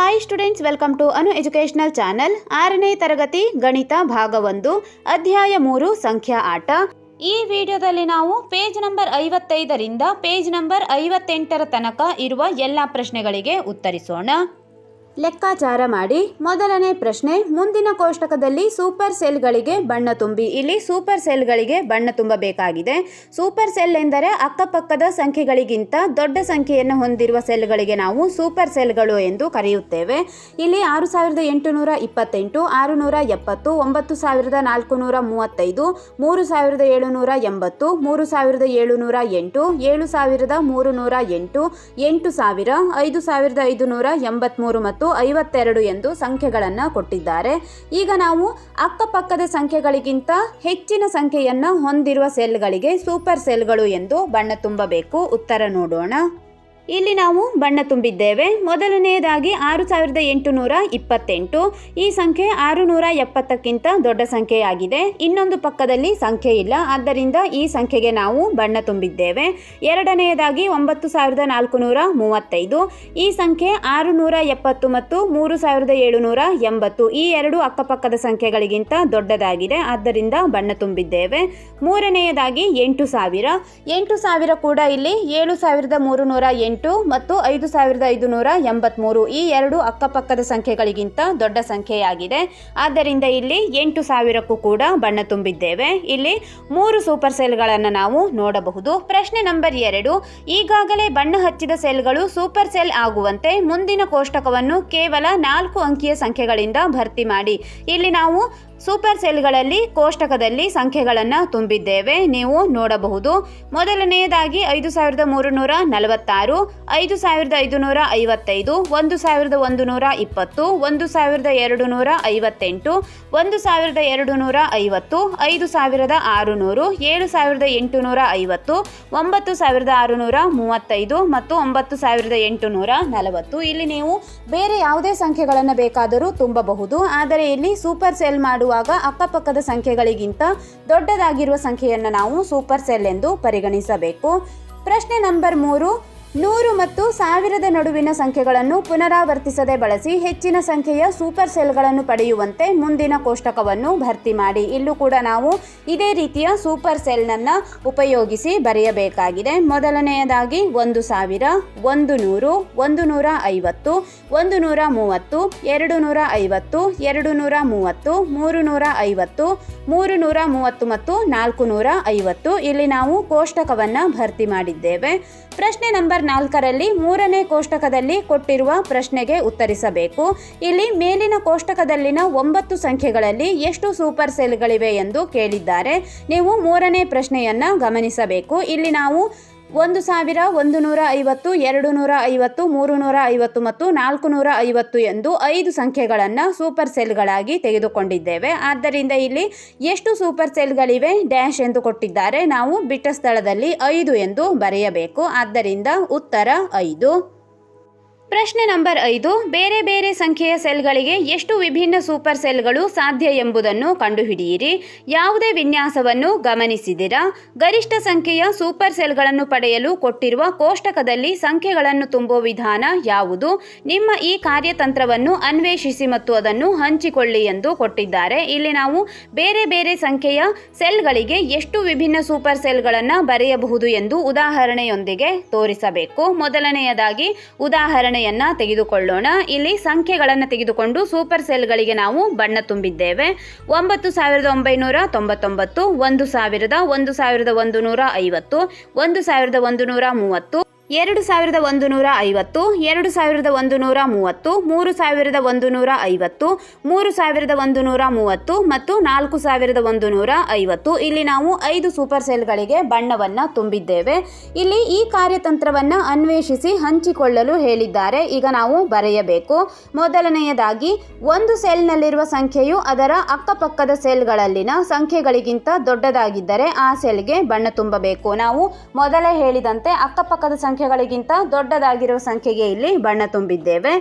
Hi students welcome to Anu educational channel ಆರನೇ ತರಗತಿ, ಗಣಿತ ಭಾಗ ಒಂದು ಅಧ್ಯಾಯ ಮೂರು, ಸಂಖ್ಯಾ ಆಟ. ಈ ವಿಡಿಯೋದಲ್ಲಿ ನಾವು ಪೇಜ್ ನಂಬರ್ ಐವತ್ತೈದರಿಂದ ಪೇಜ್ ನಂಬರ್ ಐವತ್ತೆಂಟರ ತನಕ ಇರುವ ಎಲ್ಲ ಪ್ರಶ್ನೆಗಳಿಗೆ ಉತ್ತರಿಸೋಣ. ಲೆಕ್ಕಾಚಾರ ಮಾಡಿ ಮೊದಲನೇ ಪ್ರಶ್ನೆ, ಮುಂದಿನ ಕೋಷ್ಟಕದಲ್ಲಿ ಸೂಪರ್ ಸೆಲ್ಗಳಿಗೆ ಬಣ್ಣ ತುಂಬಿ. ಇಲ್ಲಿ ಸೂಪರ್ ಸೆಲ್ಗಳಿಗೆ ಬಣ್ಣ ತುಂಬಬೇಕಾಗಿದೆ. ಸೂಪರ್ ಸೆಲ್ ಎಂದರೆ ಅಕ್ಕಪಕ್ಕದ ಸಂಖ್ಯೆಗಳಿಗಿಂತ ದೊಡ್ಡ ಸಂಖ್ಯೆಯನ್ನು ಹೊಂದಿರುವ ಸೆಲ್ಗಳಿಗೆ ನಾವು ಸೂಪರ್ ಸೆಲ್ಗಳು ಎಂದು ಕರೆಯುತ್ತೇವೆ. ಇಲ್ಲಿ ಆರು ಸಾವಿರದ ಎಂಟುನೂರ ಇಪ್ಪತ್ತೆಂಟು, ಆರುನೂರ ಎಪ್ಪತ್ತು, ಒಂಬತ್ತು ಸಾವಿರದ ನಾಲ್ಕುನೂರ ಮೂವತ್ತೈದು, ಮೂರು ಸಾವಿರದ ಏಳುನೂರ ಎಂಬತ್ತು, ಮೂರು ಸಾವಿರದ ಏಳುನೂರ ಎಂಟು, ಏಳು ಸಾವಿರದ ಮೂರು ನೂರ ಎಂಟು ಎಂಟು ಸಾವಿರ, ಐದು ಸಾವಿರದ ಐದುನೂರ ಎಂಬತ್ತ್ಮೂರು ಮತ್ತು ಐವತ್ತೆರಡು ಎಂದು ಸಂಖ್ಯೆಗಳನ್ನು ಕೊಟ್ಟಿದ್ದಾರೆ. ಈಗ ನಾವು ಅಕ್ಕಪಕ್ಕದ ಸಂಖ್ಯೆಗಳಿಗಿಂತ ಹೆಚ್ಚಿನ ಸಂಖ್ಯೆಯನ್ನು ಹೊಂದಿರುವ ಸೆಲ್ಗಳಿಗೆ ಸೂಪರ್ ಸೆಲ್ಗಳು ಎಂದು ಬಣ್ಣ ತುಂಬಬೇಕು. ಉತ್ತರ ನೋಡೋಣ. ಇಲ್ಲಿ ನಾವು ಬಣ್ಣ ತುಂಬಿದ್ದೇವೆ. ಮೊದಲನೆಯದಾಗಿ ಆರು ಸಾವಿರದ ಎಂಟುನೂರ ಇಪ್ಪತ್ತೆಂಟು. ಈ ಸಂಖ್ಯೆ ಆರು ನೂರ ಎಪ್ಪತ್ತಕ್ಕಿಂತ ದೊಡ್ಡ ಸಂಖ್ಯೆಯಾಗಿದೆ. ಇನ್ನೊಂದು ಪಕ್ಕದಲ್ಲಿ ಸಂಖ್ಯೆ ಇಲ್ಲ. ಆದ್ದರಿಂದ ಈ ಸಂಖ್ಯೆಗೆ ನಾವು ಬಣ್ಣ ತುಂಬಿದ್ದೇವೆ. ಎರಡನೆಯದಾಗಿ ಒಂಬತ್ತು ಸಾವಿರದ ನಾಲ್ಕುನೂರ ಮೂವತ್ತೈದು. ಈ ಸಂಖ್ಯೆ ಆರು ನೂರ ಎಪ್ಪತ್ತು ಮತ್ತು ಮೂರು ಸಾವಿರದ ಏಳುನೂರ ಎಂಬತ್ತು. ಈ ಎರಡು ಅಕ್ಕಪಕ್ಕದ ಸಂಖ್ಯೆಗಳಿಗಿಂತ ದೊಡ್ಡದಾಗಿದೆ. ಆದ್ದರಿಂದ ಬಣ್ಣ ತುಂಬಿದ್ದೇವೆ. ಮೂರನೆಯದಾಗಿ ಎಂಟು ಸಾವಿರ. ಎಂಟು ಸಾವಿರ ಕೂಡ ಇಲ್ಲಿ, ಏಳು ಸಾವಿರದ ಮೂರು ನೂರ ಎಂಟು ಮತ್ತು ಐದು ಸಾವಿರದ ಐದುನೂರ ಎಂಬತ್ತ್ಮೂರು ಈ ಎರಡು ಅಕ್ಕಪಕ್ಕದ ಸಂಖ್ಯೆಗಳಿಗಿಂತ ದೊಡ್ಡ ಸಂಖ್ಯೆಯಾಗಿದೆ. ಆದ್ದರಿಂದ ಇಲ್ಲಿ ಎಂಟು ಸಾವಿರಕ್ಕೂ ಕೂಡ ಬಣ್ಣ ತುಂಬಿದ್ದೇವೆ. ಇಲ್ಲಿ ಮೂರು ಸೂಪರ್ ಸೆಲ್ಗಳನ್ನು ನಾವು ನೋಡಬಹುದು. ಪ್ರಶ್ನೆ ನಂಬರ್ ಎರಡು, ಈಗಾಗಲೇ ಬಣ್ಣ ಹಚ್ಚಿದ ಸೆಲ್ಗಳು ಸೂಪರ್ ಸೆಲ್ ಆಗುವಂತೆ ಮುಂದಿನ ಕೋಷ್ಟಕವನ್ನು ಕೇವಲ ನಾಲ್ಕು ಅಂಕಿಯ ಸಂಖ್ಯೆಗಳಿಂದ ಭರ್ತಿ ಮಾಡಿ. ಇಲ್ಲಿ ನಾವು ಸೂಪರ್ ಸೆಲ್ಗಳಲ್ಲಿ ಕೋಷ್ಟಕದಲ್ಲಿ ಸಂಖ್ಯೆಗಳನ್ನು ತುಂಬಿದ್ದೇವೆ. ನೀವು ನೋಡಬಹುದು. ಮೊದಲನೆಯದಾಗಿ ಐದು ಸಾವಿರದ ಮೂರು ನೂರ ನಲವತ್ತಾರು, ಐದು ಸಾವಿರದ ಐದುನೂರ ಐವತ್ತೈದು, ಒಂದು ಸಾವಿರದ ಒಂದು ನೂರ ಇಪ್ಪತ್ತು, ಒಂದು ಸಾವಿರದ ಎರಡು ನೂರ ಐವತ್ತೆಂಟು, ಒಂದು ಸಾವಿರದ ಎರಡು ನೂರ ಐವತ್ತು, ಐದು ಸಾವಿರದ ಆರುನೂರು, ಏಳು ಸಾವಿರದ ಎಂಟುನೂರ ಐವತ್ತು, ಒಂಬತ್ತು ಸಾವಿರದ ಆರುನೂರ ಮೂವತ್ತೈದು ಮತ್ತು ಒಂಬತ್ತು ಸಾವಿರದ ಎಂಟುನೂರ ನಲವತ್ತು. ಇಲ್ಲಿ ನೀವು ಬೇರೆ ಯಾವುದೇ ಸಂಖ್ಯೆಗಳನ್ನು ಬೇಕಾದರೂ ತುಂಬಬಹುದು. ಆದರೆ ಇಲ್ಲಿ ಸೂಪರ್ ಸೆಲ್ ಮಾಡುವಾಗ ಅಕ್ಕಪಕ್ಕದ ಸಂಖ್ಯೆಗಳಿಗಿಂತ ದೊಡ್ಡದಾಗಿರುವ ಸಂಖ್ಯೆಯನ್ನು ನಾವು ಸೂಪರ್ ಸೆಲ್ ಎಂದು ಪರಿಗಣಿಸಬೇಕು. ಪ್ರಶ್ನೆ ನಂಬರ್ ಮೂರು ನೂರು ಮತ್ತು ಸಾವಿರದ ನಡುವಿನ ಸಂಖ್ಯೆಗಳನ್ನು ಪುನರಾವರ್ತಿಸದೆ ಬಳಸಿ ಹೆಚ್ಚಿನ ಸಂಖ್ಯೆಯ ಸೂಪರ್ ಸೆಲ್ಗಳನ್ನು ಪಡೆಯುವಂತೆ ಮುಂದಿನ ಕೋಷ್ಟಕವನ್ನು ಭರ್ತಿ ಮಾಡಿ. ಇಲ್ಲೂ ಕೂಡ ನಾವು ಇದೇ ರೀತಿಯ ಸೂಪರ್ ಸೆಲ್ನನ್ನು ಉಪಯೋಗಿಸಿ ಬರೆಯಬೇಕಾಗಿದೆ. ಮೊದಲನೆಯದಾಗಿ ಒಂದು ಸಾವಿರ, ಒಂದು ನೂರು, ಒಂದು ನೂರ ಐವತ್ತು, ಒಂದು ನೂರ ಮೂವತ್ತು, ಎರಡು ನೂರ ಐವತ್ತು, ಎರಡು ನೂರ ಮೂವತ್ತು, ಮೂರು ನೂರ ಐವತ್ತು, ಮೂರು ನೂರ ಮೂವತ್ತು ಮತ್ತು ನಾಲ್ಕು ನೂರ ಐವತ್ತು ಇಲ್ಲಿ ನಾವು ಕೋಷ್ಟಕವನ್ನು ಭರ್ತಿ ಮಾಡಿದ್ದೇವೆ. ಪ್ರಶ್ನೆ ನಂಬರ್ ನಾಲ್ಕರಲ್ಲಿ ಮೂರನೇ ಕೋಷ್ಟಕದಲ್ಲಿ ಕೊಟ್ಟಿರುವ ಪ್ರಶ್ನೆಗೆ ಉತ್ತರಿಸಬೇಕು. ಇಲ್ಲಿ ಮೇಲಿನ ಕೋಷ್ಟಕದಲ್ಲಿನ ಒಂಬತ್ತು ಸಂಖ್ಯೆಗಳಲ್ಲಿ ಎಷ್ಟು ಸೂಪರ್ ಸೆಲ್ಗಳಿವೆ ಎಂದು ಕೇಳಿದ್ದಾರೆ. ನೀವು ಮೂರನೇ ಪ್ರಶ್ನೆಯನ್ನು ಗಮನಿಸಬೇಕು. ಇಲ್ಲಿ ನಾವು ಒಂದು ಸಾವಿರ, ಒಂದು ನೂರ ಐವತ್ತು, ಎರಡು ನೂರ ಐವತ್ತು, ಮೂರು ನೂರ ಐವತ್ತು ಮತ್ತು ನಾಲ್ಕು ನೂರ ಐವತ್ತು ಎಂದು ಐದು ಸಂಖ್ಯೆಗಳನ್ನು ಸೂಪರ್ ಸೆಲ್ಗಳಾಗಿ ತೆಗೆದುಕೊಂಡಿದ್ದೇವೆ. ಆದ್ದರಿಂದ ಇಲ್ಲಿ ಎಷ್ಟು ಸೂಪರ್ ಸೆಲ್ಗಳಿವೆ ಡ್ಯಾಶ್ ಎಂದು ಕೊಟ್ಟಿದ್ದಾರೆ. ನಾವು ಬಿಟ್ಟ ಸ್ಥಳದಲ್ಲಿ ಐದು ಎಂದು ಬರೆಯಬೇಕು. ಆದ್ದರಿಂದ ಉತ್ತರ ಐದು. ಪ್ರಶ್ನೆ ನಂಬರ್ ಐದು, ಬೇರೆ ಬೇರೆ ಸಂಖ್ಯೆಯ ಸೆಲ್ಗಳಿಗೆ ಎಷ್ಟು ವಿಭಿನ್ನ ಸೂಪರ್ ಸೆಲ್ಗಳು ಸಾಧ್ಯ ಎಂಬುದನ್ನು ಕಂಡುಹಿಡಿಯಿರಿ. ಯಾವುದೇ ವಿನ್ಯಾಸವನ್ನು ಗಮನಿಸಿದಿರಾ. ಗರಿಷ್ಠ ಸಂಖ್ಯೆಯ ಸೂಪರ್ ಸೆಲ್ಗಳನ್ನು ಪಡೆಯಲು ಕೊಟ್ಟಿರುವ ಕೋಷ್ಟಕದಲ್ಲಿ ಸಂಖ್ಯೆಗಳನ್ನು ತುಂಬುವ ವಿಧಾನ ಯಾವುದು? ನಿಮ್ಮ ಈ ಕಾರ್ಯತಂತ್ರವನ್ನು ಅನ್ವೇಷಿಸಿ ಮತ್ತು ಅದನ್ನು ಹಂಚಿಕೊಳ್ಳಿ ಎಂದು ಕೊಟ್ಟಿದ್ದಾರೆ. ಇಲ್ಲಿ ನಾವು ಬೇರೆ ಬೇರೆ ಸಂಖ್ಯೆಯ ಸೆಲ್ಗಳಿಗೆ ಎಷ್ಟು ವಿಭಿನ್ನ ಸೂಪರ್ ಸೆಲ್ಗಳನ್ನು ಬರೆಯಬಹುದು ಎಂದು ಉದಾಹರಣೆಯೊಂದಿಗೆ ತೋರಿಸಬೇಕು. ಮೊದಲನೆಯದಾಗಿ ಉದಾಹರಣೆ ತೆಗೆದುಕೊಳ್ಳೋಣ. ಇಲ್ಲಿ ಸಂಖ್ಯೆಗಳನ್ನು ತೆಗೆದುಕೊಂಡು ಸೂಪರ್ ಸೆಲ್ಗಳಿಗೆ ನಾವು ಬಣ್ಣ ತುಂಬಿದ್ದೇವೆ. ಒಂಬತ್ತು ಸಾವಿರದ ಒಂಬೈನೂರ ತೊಂಬತ್ತೊಂಬತ್ತು, ಒಂದು ಸಾವಿರದ ಒಂದು ಸಾವಿರದ ಒಂದು ನೂರ ಐವತ್ತು, ಒಂದು ಸಾವಿರದ ಒಂದು ನೂರ ಮೂವತ್ತು ಎರಡು ಸಾವಿರದ ಒಂದು ನೂರ ಐವತ್ತು, ಎರಡು ಸಾವಿರದ ಒಂದು ನೂರ ಮೂವತ್ತು, ಮೂರು ಸಾವಿರದ ಒಂದು ನೂರ ಐವತ್ತು, ಮೂರು ಸಾವಿರದ ಒಂದು ನೂರ ಮೂವತ್ತು ಮತ್ತು ನಾಲ್ಕು ಸಾವಿರದ ಒಂದು ನೂರ ಐವತ್ತು. ಇಲ್ಲಿ ನಾವು ಐದು ಸೂಪರ್ ಸೆಲ್ಗಳಿಗೆ ಬಣ್ಣವನ್ನು ತುಂಬಿದ್ದೇವೆ. ಇಲ್ಲಿ ಈ ಕಾರ್ಯತಂತ್ರವನ್ನು ಅನ್ವೇಷಿಸಿ ಹಂಚಿಕೊಳ್ಳಲು ಹೇಳಿದ್ದಾರೆ. ಈಗ ನಾವು ಬರೆಯಬೇಕು. ಮೊದಲನೆಯದಾಗಿ, ಒಂದು ಸೆಲ್ನಲ್ಲಿರುವ ಸಂಖ್ಯೆಯು ಅದರ ಅಕ್ಕಪಕ್ಕದ ಸೆಲ್ಗಳಲ್ಲಿನ ಸಂಖ್ಯೆಗಳಿಗಿಂತ ದೊಡ್ಡದಾಗಿದ್ದರೆ ಆ ಸೆಲ್ಗೆ ಬಣ್ಣ ತುಂಬಬೇಕು. ನಾವು ಮೊದಲೇ ಹೇಳಿದಂತೆ ಅಕ್ಕಪಕ್ಕದ ಸಂಖ್ಯೆ ಸಂಖ್ಯೆಗಳಿಗಿಂತ ದೊಡ್ಡದಾಗಿರುವ ಸಂಖ್ಯೆಗೆ ಇಲ್ಲಿ ಬಣ್ಣ ತುಂಬಿದ್ದೇವೆ.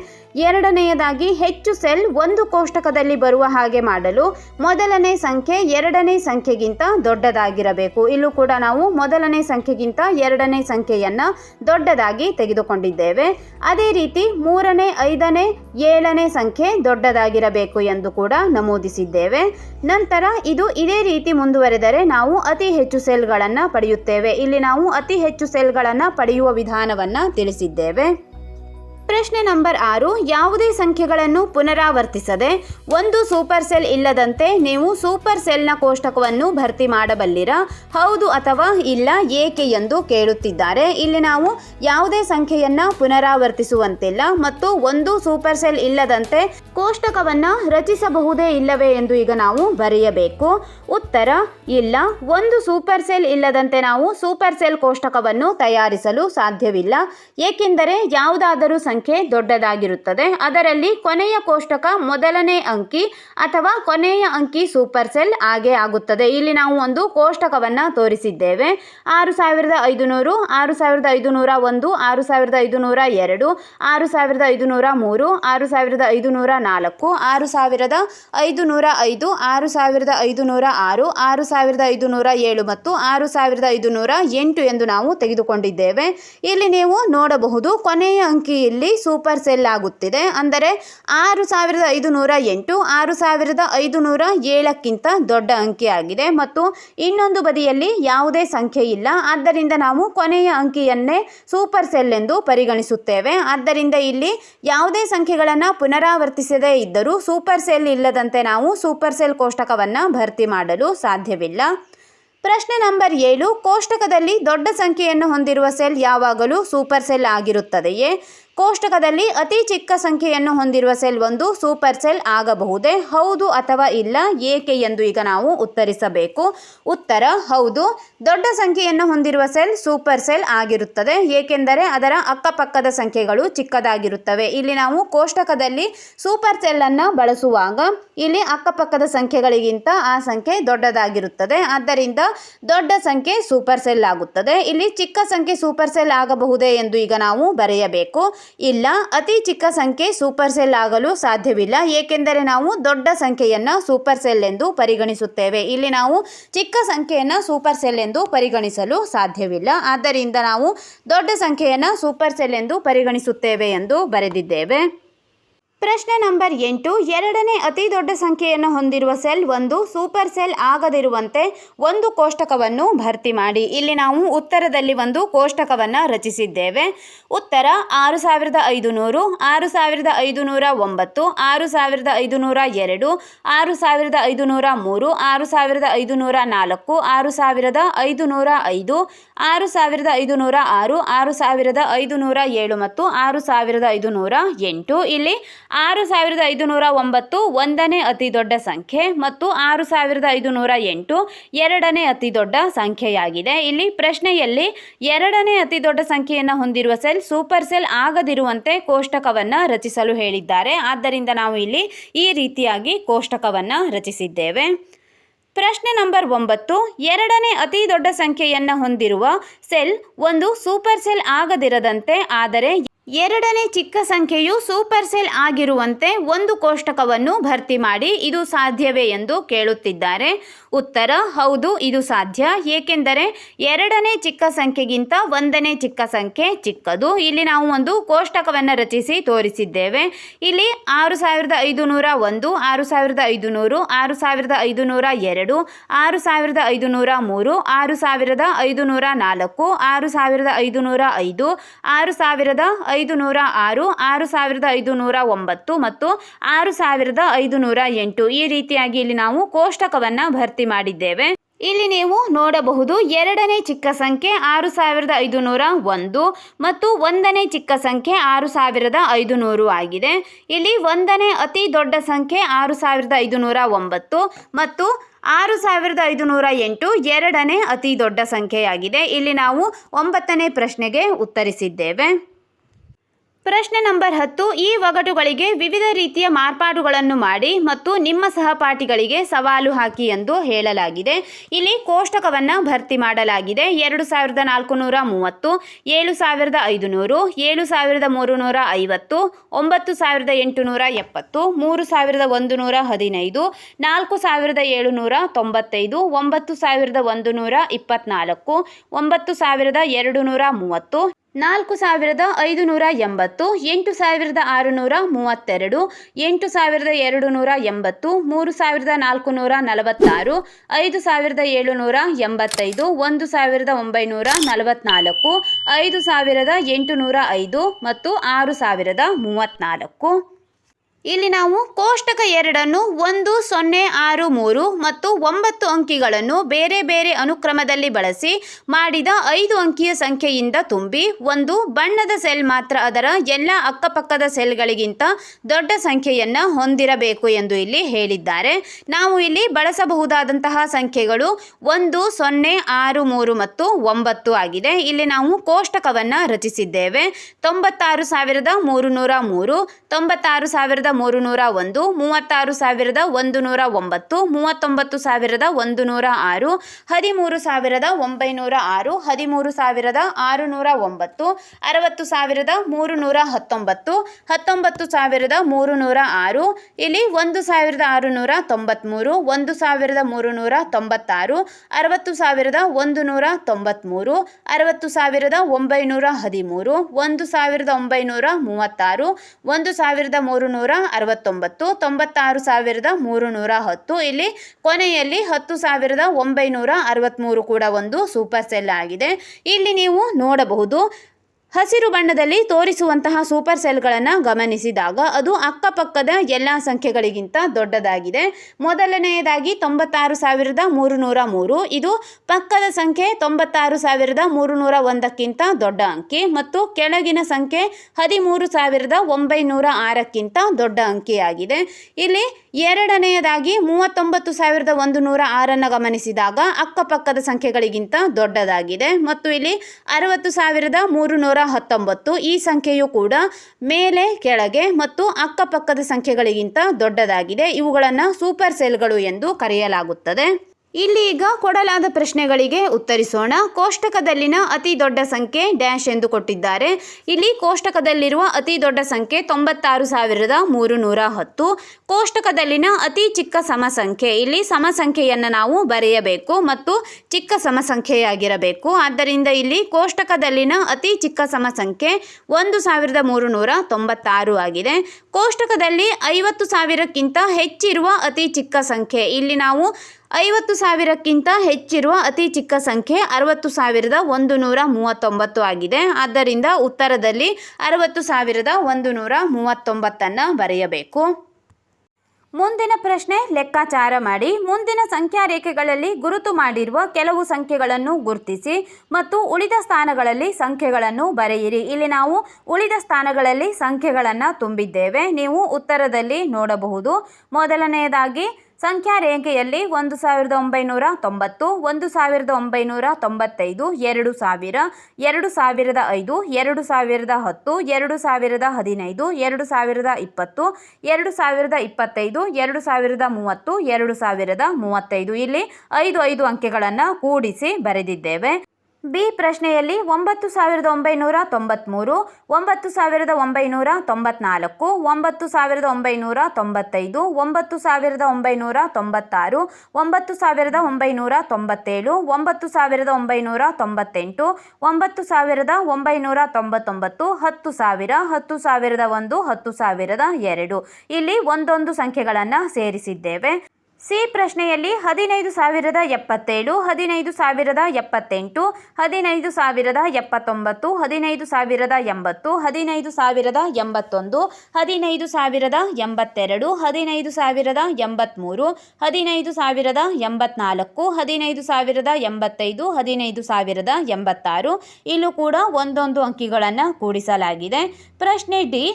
ಎರಡನೆಯದಾಗಿ ಹೆಚ್ಚು ಸೆಲ್ ಒಂದು ಕೋಷ್ಟಕದಲ್ಲಿ ಬರುವ ಹಾಗೆ ಮಾಡಲು ಮೊದಲನೇ ಸಂಖ್ಯೆ ಎರಡನೇ ಸಂಖ್ಯೆಗಿಂತ ದೊಡ್ಡದಾಗಿರಬೇಕು. ಇಲ್ಲೂ ಕೂಡ ನಾವು ಮೊದಲನೇ ಸಂಖ್ಯೆಗಿಂತ ಎರಡನೇ ಸಂಖ್ಯೆಯನ್ನು ದೊಡ್ಡದಾಗಿ ತೆಗೆದುಕೊಂಡಿದ್ದೇವೆ. ಅದೇ ರೀತಿ ಮೂರನೇ, ಐದನೇ, ಏಳನೇ ಸಂಖ್ಯೆ ದೊಡ್ಡದಾಗಿರಬೇಕು ಎಂದು ಕೂಡ ನಮೂದಿಸಿದ್ದೇವೆ. ನಂತರ ಇದು ಇದೇ ರೀತಿ ಮುಂದುವರೆದರೆ ನಾವು ಅತಿ ಹೆಚ್ಚು ಸೆಲ್ಗಳನ್ನು ಪಡೆಯುತ್ತೇವೆ. ಇಲ್ಲಿ ನಾವು ಅತಿ ಹೆಚ್ಚು ಸೆಲ್ಗಳನ್ನು ಪಡೆಯುವ ವಿಧಾನವನ್ನು ತಿಳಿಸಿದ್ದೇವೆ. ಪ್ರಶ್ನೆ ನಂಬರ್ ಆರು, ಯಾವುದೇ ಸಂಖ್ಯೆಗಳನ್ನು ಪುನರಾವರ್ತಿಸದೆ ಒಂದು ಸೂಪರ್ ಸೆಲ್ ಇಲ್ಲದಂತೆ ನೀವು ಸೂಪರ್ ಸೆಲ್ನ ಕೋಷ್ಟಕವನ್ನು ಭರ್ತಿ ಮಾಡಬಲ್ಲಿರಾ? ಹೌದು ಅಥವಾ ಇಲ್ಲ, ಏಕೆ ಎಂದು ಕೇಳುತ್ತಿದ್ದಾರೆ. ಇಲ್ಲಿ ನಾವು ಯಾವುದೇ ಸಂಖ್ಯೆಯನ್ನು ಪುನರಾವರ್ತಿಸುವಂತಿಲ್ಲ ಮತ್ತು ಒಂದು ಸೂಪರ್ ಸೆಲ್ ಇಲ್ಲದಂತೆ ಕೋಷ್ಟಕವನ್ನು ರಚಿಸಬಹುದೇ ಇಲ್ಲವೇ ಎಂದು ಈಗ ನಾವು ಬರೆಯಬೇಕು. ಉತ್ತರ, ಇಲ್ಲ. ಒಂದು ಸೂಪರ್ ಸೆಲ್ ಇಲ್ಲದಂತೆ ನಾವು ಸೂಪರ್ ಸೆಲ್ ಕೋಷ್ಟಕವನ್ನು ತಯಾರಿಸಲು ಸಾಧ್ಯವಿಲ್ಲ. ಏಕೆಂದರೆ ಯಾವುದಾದರೂ ಸಂಖ್ಯೆ ದೊಡ್ಡದಾಗಿರುತ್ತದೆ. ಅದರಲ್ಲಿ ಕೊನೆಯ ಕೋಷ್ಟಕ ಮೊದಲನೇ ಅಂಕಿ ಅಥವಾ ಕೊನೆಯ ಅಂಕಿ ಸೂಪರ್ ಸೆಲ್ ಆಗೇ ಆಗುತ್ತದೆ. ಇಲ್ಲಿ ನಾವು ಒಂದು ಕೋಷ್ಟಕವನ್ನು ತೋರಿಸಿದ್ದೇವೆ. ಆರು ಸಾವಿರದ ಐದುನೂರು, ಆರು ಸಾವಿರದ ಐದುನೂರ ಒಂದು, ಆರು ಸಾವಿರದ ಐದುನೂರ ಎರಡು, ಆರು ಸಾವಿರದ ಐದುನೂರ ಮೂರು, ಆರು ಸಾವಿರದ ಐದುನೂರ ನಾಲ್ಕು, ಆರು ಸಾವಿರದ ಐದುನೂರ ಐದು, ಆರು ಸಾವಿರದ ಐದುನೂರ ಆರು ಆರು ಸಾವಿರದ ಐದುನೂರ ಏಳು ಮತ್ತು ಆರು ಸಾವಿರದ ಐದುನೂರ ಎಂಟು ಎಂದು ನಾವು ತೆಗೆದುಕೊಂಡಿದ್ದೇವೆ. ಇಲ್ಲಿ ನೀವು ನೋಡಬಹುದು ಕೊನೆಯ ಅಂಕಿ ಸೂಪರ್ ಸೆಲ್ ಆಗುತ್ತಿದೆ. ಅಂದರೆ ಆರು ಸಾವಿರದ ಐದುನೂರ ಎಂಟು, ಆರು ಸಾವಿರದ ಐದುನೂರ ಏಳಕ್ಕಿಂತ ದೊಡ್ಡ ಅಂಕಿಯಾಗಿದೆ. ಮತ್ತು ಇನ್ನೊಂದು ಬದಿಯಲ್ಲಿ ಯಾವುದೇ ಸಂಖ್ಯೆ ಇಲ್ಲ. ಆದ್ದರಿಂದ ನಾವು ಕೊನೆಯ ಅಂಕಿಯನ್ನೇ ಸೂಪರ್ ಸೆಲ್ ಎಂದು ಪರಿಗಣಿಸುತ್ತೇವೆ. ಆದ್ದರಿಂದ ಇಲ್ಲಿ ಯಾವುದೇ ಸಂಖ್ಯೆಗಳನ್ನು ಪುನರಾವರ್ತಿಸದೇ ಇದ್ದರೂ ಸೂಪರ್ ಸೆಲ್ ಇಲ್ಲದಂತೆ ನಾವು ಸೂಪರ್ ಸೆಲ್ ಕೋಷ್ಟಕವನ್ನು ಭರ್ತಿ ಮಾಡಲು ಸಾಧ್ಯವಿಲ್ಲ. ಪ್ರಶ್ನೆ ನಂಬರ್ ಏಳು, ಕೋಷ್ಟಕದಲ್ಲಿ ದೊಡ್ಡ ಸಂಖ್ಯೆಯನ್ನು ಹೊಂದಿರುವ ಸೆಲ್ ಯಾವಾಗಲೂ ಸೂಪರ್ ಸೆಲ್ ಆಗಿರುತ್ತದೆಯೇ? ಕೋಷ್ಟಕದಲ್ಲಿ ಅತಿ ಚಿಕ್ಕ ಸಂಖ್ಯೆಯನ್ನು ಹೊಂದಿರುವ ಸೆಲ್ ಒಂದು ಸೂಪರ್ ಸೆಲ್ ಆಗಬಹುದೇ? ಹೌದು ಅಥವಾ ಇಲ್ಲ? ಏಕೆ ಎಂದು ಈಗ ನಾವು ಉತ್ತರಿಸಬೇಕು. ಉತ್ತರ, ಹೌದು. ದೊಡ್ಡ ಸಂಖ್ಯೆಯನ್ನು ಹೊಂದಿರುವ ಸೆಲ್ ಸೂಪರ್ ಸೆಲ್ ಆಗಿರುತ್ತದೆ. ಏಕೆಂದರೆ ಅದರ ಅಕ್ಕಪಕ್ಕದ ಸಂಖ್ಯೆಗಳು ಚಿಕ್ಕದಾಗಿರುತ್ತವೆ. ಇಲ್ಲಿ ನಾವು ಕೋಷ್ಟಕದಲ್ಲಿ ಸೂಪರ್ ಸೆಲ್ ಅನ್ನು ಬಳಸುವಾಗ ಇಲ್ಲಿ ಅಕ್ಕಪಕ್ಕದ ಸಂಖ್ಯೆಗಳಿಗಿಂತ ಆ ಸಂಖ್ಯೆ ದೊಡ್ಡದಾಗಿರುತ್ತದೆ. ಆದ್ದರಿಂದ ದೊಡ್ಡ ಸಂಖ್ಯೆ ಸೂಪರ್ ಸೆಲ್ ಆಗುತ್ತದೆ. ಇಲ್ಲಿ ಚಿಕ್ಕ ಸಂಖ್ಯೆ ಸೂಪರ್ ಸೆಲ್ ಆಗಬಹುದೇ ಎಂದು ಈಗ ನಾವು ಬರೆಯಬೇಕು. ಇಲ್ಲ, ಅತಿ ಚಿಕ್ಕ ಸಂಖ್ಯೆ ಸೂಪರ್ ಸೆಲ್ ಆಗಲು ಸಾಧ್ಯವಿಲ್ಲ. ಏಕೆಂದರೆ ನಾವು ದೊಡ್ಡ ಸಂಖ್ಯೆಯನ್ನು ಸೂಪರ್ ಸೆಲ್ ಎಂದು ಪರಿಗಣಿಸುತ್ತೇವೆ. ಇಲ್ಲಿ ನಾವು ಚಿಕ್ಕ ಸಂಖ್ಯೆಯನ್ನು ಸೂಪರ್ ಸೆಲ್ ಎಂದು ಪರಿಗಣಿಸಲು ಸಾಧ್ಯವಿಲ್ಲ. ಆದ್ದರಿಂದ ನಾವು ದೊಡ್ಡ ಸಂಖ್ಯೆಯನ್ನು ಸೂಪರ್ ಸೆಲ್ ಎಂದು ಪರಿಗಣಿಸುತ್ತೇವೆ ಎಂದು ಬರೆದಿದ್ದೇವೆ. ಪ್ರಶ್ನೆ ನಂಬರ್ ಎಂಟು, ಎರಡನೇ ಅತಿ ದೊಡ್ಡ ಸಂಖ್ಯೆಯನ್ನು ಹೊಂದಿರುವ ಸೆಲ್ ಒಂದು, ಸೂಪರ್ ಸೆಲ್ ಆಗದಿರುವಂತೆ ಒಂದು ಕೋಷ್ಟಕವನ್ನು ಭರ್ತಿ ಮಾಡಿ. ಇಲ್ಲಿ ನಾವು ಉತ್ತರದಲ್ಲಿ ಒಂದು ಕೋಷ್ಟಕವನ್ನು ರಚಿಸಿದ್ದೇವೆ. ಉತ್ತರ, ಆರು ಸಾವಿರದ ಐದುನೂರು, ಆರು ಸಾವಿರದ ಐದುನೂರ ಒಂಬತ್ತು, ಆರು ಸಾವಿರದ ಐದುನೂರ ಎರಡು, ಆರು ಸಾವಿರದ ಐದುನೂರ ಮೂರು, ಆರು ಸಾವಿರದ ಐದುನೂರ ನಾಲ್ಕು, ಆರು ಸಾವಿರದ ಐದುನೂರ ಐದು ಆರು ಸಾವಿರದ ಐದುನೂರ ಆರು ಆರು ಸಾವಿರದ ಐದುನೂರ ಏಳು ಮತ್ತು ಆರು ಸಾವಿರದ ಐದುನೂರ ಎಂಟು. ಇಲ್ಲಿ ಆರು ಸಾವಿರದ ಐದುನೂರ ಒಂಬತ್ತು ಒಂದನೇ ಅತಿ ದೊಡ್ಡ ಸಂಖ್ಯೆ ಮತ್ತು ಆರು ಸಾವಿರದ ಐದುನೂರ ಎಂಟು ಎರಡನೇ ಅತಿ ದೊಡ್ಡ ಸಂಖ್ಯೆಯಾಗಿದೆ. ಇಲ್ಲಿ ಪ್ರಶ್ನೆಯಲ್ಲಿ ಎರಡನೇ ಅತಿ ದೊಡ್ಡ ಸಂಖ್ಯೆಯನ್ನು ಹೊಂದಿರುವ ಸೆಲ್ ಸೂಪರ್ ಸೆಲ್ ಆಗದಿರುವಂತೆ ಕೋಷ್ಟಕವನ್ನು ರಚಿಸಲು ಹೇಳಿದ್ದಾರೆ. ಆದ್ದರಿಂದ ನಾವು ಇಲ್ಲಿ ಈ ರೀತಿಯಾಗಿ ಕೋಷ್ಟಕವನ್ನು ರಚಿಸಿದ್ದೇವೆ. ಪ್ರಶ್ನೆ ನಂಬರ್ ಒಂಬತ್ತು ಎರಡನೇ ಅತಿ ದೊಡ್ಡ ಸಂಖ್ಯೆಯನ್ನು ಹೊಂದಿರುವ ಸೆಲ್ ಒಂದು ಸೂಪರ್ ಸೆಲ್ ಆಗದಿರದಂತೆ ಆದರೆ ಎರಡನೇ ಚಿಕ್ಕ ಸಂಖ್ಯೆಯು ಸೂಪರ್ ಸೆಲ್ ಆಗಿರುವಂತೆ ಒಂದು ಕೋಷ್ಟಕವನ್ನು ಭರ್ತಿ ಮಾಡಿ ಇದು ಸಾಧ್ಯವೇ ಎಂದು ಕೇಳುತ್ತಿದ್ದಾರೆ. ಉತ್ತರ, ಹೌದು, ಇದು ಸಾಧ್ಯ. ಏಕೆಂದರೆ ಎರಡನೇ ಚಿಕ್ಕ ಸಂಖ್ಯೆಗಿಂತ ಒಂದನೇ ಚಿಕ್ಕ ಸಂಖ್ಯೆ ಚಿಕ್ಕದು. ಇಲ್ಲಿ ನಾವು ಒಂದು ಕೋಷ್ಟಕವನ್ನು ರಚಿಸಿ ತೋರಿಸಿದ್ದೇವೆ. ಇಲ್ಲಿ ಆರು ಸಾವಿರದ ಐದುನೂರ ಒಂದು, ಆರು ಸಾವಿರದ ಐದುನೂರು, ಆರು ಸಾವಿರದ ಐದುನೂರ ಎರಡು, ಆರು ಸಾವಿರದ ಐದುನೂರ ಮೂರು, ಆರು ಸಾವಿರದ ಐದುನೂರ ನಾಲ್ಕು, ಆರು ಸಾವಿರದ ಐದುನೂರ ಐದು, ಆರು ಸಾವಿರದ ಐದುನೂರ ಆರು ಆರು ಸಾವಿರದ ಐದುನೂರ ಒಂಬತ್ತು ಮತ್ತು ಆರು ಸಾವಿರದ ಐದುನೂರ ಎಂಟು. ಈ ರೀತಿಯಾಗಿ ಇಲ್ಲಿ ನಾವು ಕೋಷ್ಟಕವನ್ನು ಭರ್ತಿ ಮಾಡಿದ್ದೇವೆ. ಇಲ್ಲಿ ನೀವು ನೋಡಬಹುದು ಎರಡನೇ ಚಿಕ್ಕ ಸಂಖ್ಯೆ ಆರು ಸಾವಿರದ ಐದುನೂರ ಒಂದು ಮತ್ತು ಒಂದನೇ ಚಿಕ್ಕ ಸಂಖ್ಯೆ ಆರು ಸಾವಿರದ ಐದುನೂರು ಆಗಿದೆ. ಇಲ್ಲಿ ಒಂದನೇ ಅತಿ ದೊಡ್ಡ ಸಂಖ್ಯೆ ಆರು ಸಾವಿರದ ಐದುನೂರ ಒಂಬತ್ತು ಮತ್ತು ಆರು ಸಾವಿರದ ಐದುನೂರ ಎಂಟು ಎರಡನೇ ಅತಿ ದೊಡ್ಡ ಸಂಖ್ಯೆಯಾಗಿದೆ. ಇಲ್ಲಿ ನಾವು ಒಂಬತ್ತನೇ ಪ್ರಶ್ನೆಗೆ ಉತ್ತರಿಸಿದ್ದೇವೆ. ಪ್ರಶ್ನೆ ನಂಬರ್ ಹತ್ತು, ಈ ಒಗಟುಗಳಿಗೆ ವಿವಿಧ ರೀತಿಯ ಮಾರ್ಪಾಡುಗಳನ್ನು ಮಾಡಿ ಮತ್ತು ನಿಮ್ಮ ಸಹಪಾಠಿಗಳಿಗೆ ಸವಾಲು ಹಾಕಿ ಎಂದು ಹೇಳಲಾಗಿದೆ. ಇಲ್ಲಿ ಕೋಷ್ಟಕವನ್ನು ಭರ್ತಿ ಮಾಡಲಾಗಿದೆ. ಎರಡು ಸಾವಿರದ ನಾಲ್ಕುನೂರ ಮೂವತ್ತು, ಏಳು ಸಾವಿರದ ಐದುನೂರು, ಏಳು ಸಾವಿರದ ಮೂರುನೂರ ಐವತ್ತು, ಒಂಬತ್ತು ಸಾವಿರದ ಎಂಟುನೂರ ಎಪ್ಪತ್ತು, ಮೂರು ಸಾವಿರದ ಒಂದು ನೂರ ಹದಿನೈದು, ನಾಲ್ಕು ಸಾವಿರದ ಏಳುನೂರ ತೊಂಬತ್ತೈದು, ಒಂಬತ್ತು ಸಾವಿರದ ಒಂದು ನೂರ ಇಪ್ಪತ್ತ್ನಾಲ್ಕು ಒಂಬತ್ತು ಸಾವಿರದ ಎರಡು ನೂರ ಮೂವತ್ತು ನಾಲ್ಕು ಸಾವಿರದ ಐದು ನೂರ ಎಂಬತ್ತು, ಎಂಟು ಸಾವಿರದ ಆರುನೂರ ಮೂವತ್ತೆರಡು, ಎಂಟು ಸಾವಿರದ ಎರಡು ನೂರ ಎಂಬತ್ತು, ಮೂರು ಸಾವಿರದ ನಾಲ್ಕು ನೂರ ನಲವತ್ತಾರು, ಐದು ಸಾವಿರದ ಏಳುನೂರ ಎಂಬತ್ತೈದು, ಒಂದು ಸಾವಿರದ ಒಂಬೈನೂರ ನಲವತ್ನಾಲ್ಕು, ಐದು ಸಾವಿರದ ಎಂಟುನೂರ ಐದು ಮತ್ತು ಆರು ಸಾವಿರದ ಮೂವತ್ತ್ನಾಲ್ಕು ಇಲ್ಲಿ ನಾವು ಕೋಷ್ಟಕ ಎರಡನ್ನು ಒಂದು, ಸೊನ್ನೆ, ಆರು, ಮೂರು ಮತ್ತು ಒಂಬತ್ತು ಅಂಕಿಗಳನ್ನು ಬೇರೆ ಬೇರೆ ಅನುಕ್ರಮದಲ್ಲಿ ಬಳಸಿ ಮಾಡಿದ ಐದು ಅಂಕಿಯ ಸಂಖ್ಯೆಯಿಂದ ತುಂಬಿ ಒಂದು ಬಣ್ಣದ ಸೆಲ್ ಮಾತ್ರ ಅದರ ಎಲ್ಲ ಅಕ್ಕಪಕ್ಕದ ಸೆಲ್ಗಳಿಗಿಂತ ದೊಡ್ಡ ಸಂಖ್ಯೆಯನ್ನು ಹೊಂದಿರಬೇಕು ಎಂದು ಇಲ್ಲಿ ಹೇಳಿದ್ದಾರೆ. ನಾವು ಇಲ್ಲಿ ಬಳಸಬಹುದಾದಂತಹ ಸಂಖ್ಯೆಗಳು ಒಂದು, ಸೊನ್ನೆ, ಆರು, ಮೂರು ಮತ್ತು ಒಂಬತ್ತು ಆಗಿದೆ. ಇಲ್ಲಿ ನಾವು ಕೋಷ್ಟಕವನ್ನು ರಚಿಸಿದ್ದೇವೆ. ತೊಂಬತ್ತಾರು ಸಾವಿರದ ಮೂರು ನೂರ ಮೂರು, ತೊಂಬತ್ತಾರು ಸಾವಿರದ ಮೂರು ನೂರ ಒಂದು, ಮೂವತ್ತಾರು ಸಾವಿರದ ಒಂದು ನೂರ ಒಂಬತ್ತು, ಮೂವತ್ತೊಂಬತ್ತು ಸಾವಿರದ ಒಂದು ನೂರ ಆರು, ಹದಿಮೂರು ಸಾವಿರದ ಒಂಬೈನೂರ ಆರು, ಹದಿಮೂರು ಸಾವಿರದ ಆರುನೂರ ಒಂಬತ್ತು, ಅರವತ್ತು ಸಾವಿರದ ಮೂರು ನೂರ ಹತ್ತೊಂಬತ್ತು ಹತ್ತೊಂಬತ್ತು ಸಾವಿರದ ಮೂರು ನೂರ ಆರು, ಇಲ್ಲಿ ಒಂದು ಸಾವಿರದ ಆರುನೂರ ತೊಂಬತ್ತ್ಮೂರು ಒಂದು ಸಾವಿರದ ಮೂರು ನೂರ ತೊಂಬತ್ತಾರು, ಅರವತ್ತು ಸಾವಿರದ ಒಂದು ನೂರ ತೊಂಬತ್ತ್ಮೂರು ಅರವತ್ತು ಸಾವಿರದ ಒಂಬೈನೂರ ಹದಿಮೂರು, ಒಂದು ಸಾವಿರದ ಒಂಬೈನೂರ ಮೂವತ್ತಾರು, ಒಂದು ಸಾವಿರದ ಮೂರು ನೂರ ಅರವತ್ತೊಂಬತ್ತು, ತೊಂಬತ್ತಾರು ಸಾವಿರದ ಮೂರು ನೂರ ಹತ್ತು. ಇಲ್ಲಿ ಕೊನೆಯಲ್ಲಿ ಹತ್ತು ಸಾವಿರದ ಒಂಬೈನೂರ ಅರವತ್ತ್ಮೂರು ಕೂಡ ಒಂದು ಸೂಪರ್ ಸೆಲ್ ಆಗಿದೆ. ಇಲ್ಲಿ ನೀವು ನೋಡಬಹುದು ಹಸಿರು ಬಣ್ಣದಲ್ಲಿ ತೋರಿಸುವಂತಹ ಸೂಪರ್ ಸೆಲ್ಗಳನ್ನು ಗಮನಿಸಿದಾಗ ಅದು ಅಕ್ಕಪಕ್ಕದ ಎಲ್ಲ ಸಂಖ್ಯೆಗಳಿಗಿಂತ ದೊಡ್ಡದಾಗಿದೆ. ಮೊದಲನೆಯದಾಗಿ ತೊಂಬತ್ತಾರು ಸಾವಿರದ ಮೂರು ನೂರ ಮೂರು, ಇದು ಪಕ್ಕದ ಸಂಖ್ಯೆ ತೊಂಬತ್ತಾರು ಸಾವಿರದ ಮೂರು ನೂರ ಒಂದಕ್ಕಿಂತ ದೊಡ್ಡ ಅಂಕಿ ಮತ್ತು ಕೆಳಗಿನ ಸಂಖ್ಯೆ ಹದಿಮೂರು ಸಾವಿರದ ಒಂಬೈನೂರ ಆರಕ್ಕಿಂತ ದೊಡ್ಡ ಅಂಕಿಯಾಗಿದೆ. ಇಲ್ಲಿ ಎರಡನೆಯದಾಗಿ ಮೂವತ್ತೊಂಬತ್ತು ಸಾವಿರದ ಒಂದು ನೂರ ಆರನ್ನು ಗಮನಿಸಿದಾಗ ಅಕ್ಕಪಕ್ಕದ ಸಂಖ್ಯೆಗಳಿಗಿಂತ ದೊಡ್ಡದಾಗಿದೆ. ಮತ್ತು ಇಲ್ಲಿ ಅರವತ್ತು ಸಾವಿರದ ಮೂರು ನೂರ ಹತ್ತೊಂಬತ್ತು ಈ ಸಂಖ್ಯೆಯು ಕೂಡ ಮೇಲೆ, ಕೆಳಗೆ ಮತ್ತು ಅಕ್ಕಪಕ್ಕದ ಸಂಖ್ಯೆಗಳಿಗಿಂತ ದೊಡ್ಡದಾಗಿದೆ. ಇವುಗಳನ್ನು ಸೂಪರ್ ಸೆಲ್ಗಳು ಎಂದು ಕರೆಯಲಾಗುತ್ತದೆ. ಇಲ್ಲಿ ಈಗ ಕೊಡಲಾದ ಪ್ರಶ್ನೆಗಳಿಗೆ ಉತ್ತರಿಸೋಣ. ಕೋಷ್ಟಕದಲ್ಲಿನ ಅತಿ ದೊಡ್ಡ ಸಂಖ್ಯೆ ಡ್ಯಾಶ್ ಎಂದು ಕೊಟ್ಟಿದ್ದಾರೆ. ಇಲ್ಲಿ ಕೋಷ್ಟಕದಲ್ಲಿರುವ ಅತಿ ದೊಡ್ಡ ಸಂಖ್ಯೆ ತೊಂಬತ್ತಾರು ಸಾವಿರದ ಮೂರು ನೂರ ಹತ್ತು. ಕೋಷ್ಟಕದಲ್ಲಿನ ಅತಿ ಚಿಕ್ಕ ಸಮಸಂಖ್ಯೆ. ಇಲ್ಲಿ ಸಮಸಂಖ್ಯೆಯನ್ನು ನಾವು ಬರೆಯಬೇಕು ಮತ್ತು ಚಿಕ್ಕ ಸಮಸಂಖ್ಯೆಯಾಗಿರಬೇಕು. ಆದ್ದರಿಂದ ಇಲ್ಲಿ ಕೋಷ್ಟಕದಲ್ಲಿನ ಅತಿ ಚಿಕ್ಕ ಸಮಸಂಖ್ಯೆ ಒಂದು ಸಾವಿರದ ಮೂರು ನೂರ ತೊಂಬತ್ತಾರು ಆಗಿದೆ. ಕೋಷ್ಟಕದಲ್ಲಿ ಐವತ್ತು ಸಾವಿರಕ್ಕಿಂತ ಹೆಚ್ಚಿರುವ ಅತಿ ಚಿಕ್ಕ ಸಂಖ್ಯೆ. ಇಲ್ಲಿ ನಾವು ಐವತ್ತು ಸಾವಿರಕ್ಕಿಂತ ಹೆಚ್ಚಿರುವ ಅತಿ ಚಿಕ್ಕ ಸಂಖ್ಯೆ ಅರವತ್ತು ಸಾವಿರದ ಒಂದು ನೂರ ಮೂವತ್ತೊಂಬತ್ತು ಆಗಿದೆ. ಆದ್ದರಿಂದ ಉತ್ತರದಲ್ಲಿ ಅರವತ್ತು ಸಾವಿರದ ಒಂದು ನೂರ ಮೂವತ್ತೊಂಬತ್ತನ್ನು ಬರೆಯಬೇಕು. ಮುಂದಿನ ಪ್ರಶ್ನೆ, ಲೆಕ್ಕಾಚಾರ ಮಾಡಿ. ಮುಂದಿನ ಸಂಖ್ಯಾ ರೇಖೆಗಳಲ್ಲಿ ಗುರುತು ಮಾಡಿರುವ ಕೆಲವು ಸಂಖ್ಯೆಗಳನ್ನು ಗುರುತಿಸಿ ಮತ್ತು ಉಳಿದ ಸ್ಥಾನಗಳಲ್ಲಿ ಸಂಖ್ಯೆಗಳನ್ನು ಬರೆಯಿರಿ. ಇಲ್ಲಿ ನಾವು ಉಳಿದ ಸ್ಥಾನಗಳಲ್ಲಿ ಸಂಖ್ಯೆಗಳನ್ನು ತುಂಬಿದ್ದೇವೆ. ನೀವು ಉತ್ತರದಲ್ಲಿ ನೋಡಬಹುದು. ಮೊದಲನೆಯದಾಗಿ ಸಂಖ್ಯಾ ರೇಖೆಯಲ್ಲಿ ಒಂದು ಸಾವಿರದ ಒಂಬೈನೂರ ತೊಂಬತ್ತು, ಒಂದು ಸಾವಿರದ ಒಂಬೈನೂರ ತೊಂಬತ್ತೈದು, ಎರಡು ಸಾವಿರ, ಎರಡು ಸಾವಿರದ ಐದು, ಎರಡು ಸಾವಿರದ ಹತ್ತು, ಎರಡು ಸಾವಿರದ ಹದಿನೈದು, ಎರಡು ಸಾವಿರದ ಇಪ್ಪತ್ತು, ಎರಡು ಸಾವಿರದ ಇಪ್ಪತ್ತೈದು, ಎರಡು ಸಾವಿರದ ಮೂವತ್ತು, ಎರಡು ಸಾವಿರದ ಮೂವತ್ತೈದು. ಇಲ್ಲಿ ಐದು ಐದು ಅಂಕೆಗಳನ್ನು ಕೂಡಿಸಿ ಬರೆದಿದ್ದೇವೆ. ಬಿ ಪ್ರಶ್ನೆಯಲ್ಲಿ ಒಂಬತ್ತು ಸಾವಿರದ ಒಂಬೈನೂರ ತೊಂಬತ್ತ್ಮೂರು ಒಂಬತ್ತು ಸಾವಿರದ ಒಂಬೈನೂರ ತೊಂಬತ್ನಾಲ್ಕು, ಒಂಬತ್ತು ಸಾವಿರದ ಒಂಬೈನೂರ ತೊಂಬತ್ತೈದು, ಒಂಬತ್ತು ಸಾವಿರದ ಒಂಬೈನೂರ ತೊಂಬತ್ತಾರು, ಒಂಬತ್ತು ಸಾವಿರದ ಒಂಬೈನೂರ ತೊಂಬತ್ತೇಳು, ಒಂಬತ್ತು ಸಾವಿರದ ಒಂಬೈನೂರ ತೊಂಬತ್ತೆಂಟು, ಒಂಬತ್ತು ಸಾವಿರದ ಒಂಬೈನೂರ ತೊಂಬತ್ತೊಂಬತ್ತು, ಹತ್ತು ಸಾವಿರ, ಹತ್ತು ಸಾವಿರದ ಒಂದು, ಹತ್ತು ಸಾವಿರದ ಎರಡು. ಇಲ್ಲಿ ಒಂದೊಂದು ಸಂಖ್ಯೆಗಳನ್ನು ಸೇರಿಸಿದ್ದೇವೆ. ಸಿ ಪ್ರಶ್ನೆಯಲ್ಲಿ ಹದಿನೈದು ಸಾವಿರದ ಎಪ್ಪತ್ತೇಳು ಹದಿನೈದು ಸಾವಿರದ ಎಪ್ಪತ್ತೆಂಟು ಹದಿನೈದು ಸಾವಿರದ ಎಪ್ಪತ್ತೊಂಬತ್ತು ಹದಿನೈದು ಸಾವಿರದ ಎಂಬತ್ತು ಹದಿನೈದು ಸಾವಿರದ ಎಂಬತ್ತೊಂದು ಹದಿನೈದು ಸಾವಿರದ ಎಂಬತ್ತೆರಡು ಹದಿನೈದು ಸಾವಿರದ ಎಂಬತ್ತ್ಮೂರು ಹದಿನೈದು ಸಾವಿರದ ಎಂಬತ್ನಾಲ್ಕು ಹದಿನೈದು ಸಾವಿರದ ಎಂಬತ್ತೈದು ಹದಿನೈದು ಸಾವಿರದ ಎಂಬತ್ತಾರು ಇಲ್ಲೂ ಕೂಡ ಒಂದೊಂದು ಅಂಕಿಗಳನ್ನು ಕೂಡಿಸಲಾಗಿದೆ ಪ್ರಶ್ನೆ ಡಿ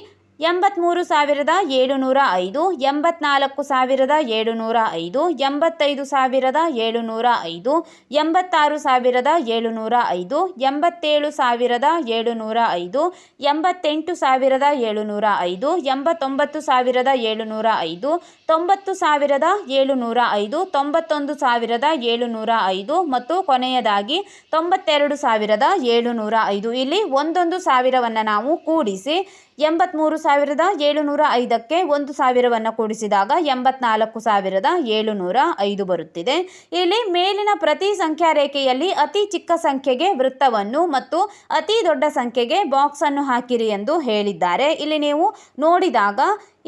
ಎಂಬತ್ತ್ಮೂರು ಸಾವಿರದ ಏಳುನೂರ ಐದು ಎಂಬತ್ನಾಲ್ಕು ಸಾವಿರದ ಏಳುನೂರ ಐದು ಎಂಬತ್ತೈದು ಸಾವಿರದ ಏಳುನೂರ ಐದು ಎಂಬತ್ತಾರು ಸಾವಿರದ ಏಳುನೂರ ಐದು ಎಂಬತ್ತೇಳು ಸಾವಿರದ ಏಳುನೂರ ಐದು ಎಂಬತ್ತೆಂಟು ಸಾವಿರದ ಏಳುನೂರ ಐದು ಎಂಬತ್ತೊಂಬತ್ತು ಸಾವಿರದ ಏಳುನೂರ ಐದು ತೊಂಬತ್ತು ಸಾವಿರದ ಏಳುನೂರ ಐದು ತೊಂಬತ್ತೊಂದು ಸಾವಿರದ ಏಳುನೂರ ಐದು ಮತ್ತು ಕೊನೆಯದಾಗಿ ತೊಂಬತ್ತೆರಡು ಸಾವಿರದ ಏಳುನೂರ ಐದು ಇಲ್ಲಿ ಒಂದೊಂದು ಸಾವಿರವನ್ನು ನಾವು ಕೂಡಿಸಿ ಎಂಬತ್ತ್ಮೂರು ಸಾವಿರದ ಏಳುನೂರ ಐದಕ್ಕೆ ಒಂದು ಸಾವಿರವನ್ನು ಕೂಡಿಸಿದಾಗ ಎಂಬತ್ನಾಲ್ಕು ಸಾವಿರದ ಏಳುನೂರ ಐದು ಬರುತ್ತಿದೆ. ಇಲ್ಲಿ ಮೇಲಿನ ಪ್ರತಿ ಸಂಖ್ಯಾ ರೇಖೆಯಲ್ಲಿ ಅತಿ ಚಿಕ್ಕ ಸಂಖ್ಯೆಗೆ ವೃತ್ತವನ್ನು ಮತ್ತು ಅತಿ ದೊಡ್ಡ ಸಂಖ್ಯೆಗೆ ಬಾಕ್ಸ್ ಅನ್ನು ಹಾಕಿರಿ ಎಂದು ಹೇಳಿದ್ದಾರೆ. ಇಲ್ಲಿ ನೀವು ನೋಡಿದಾಗ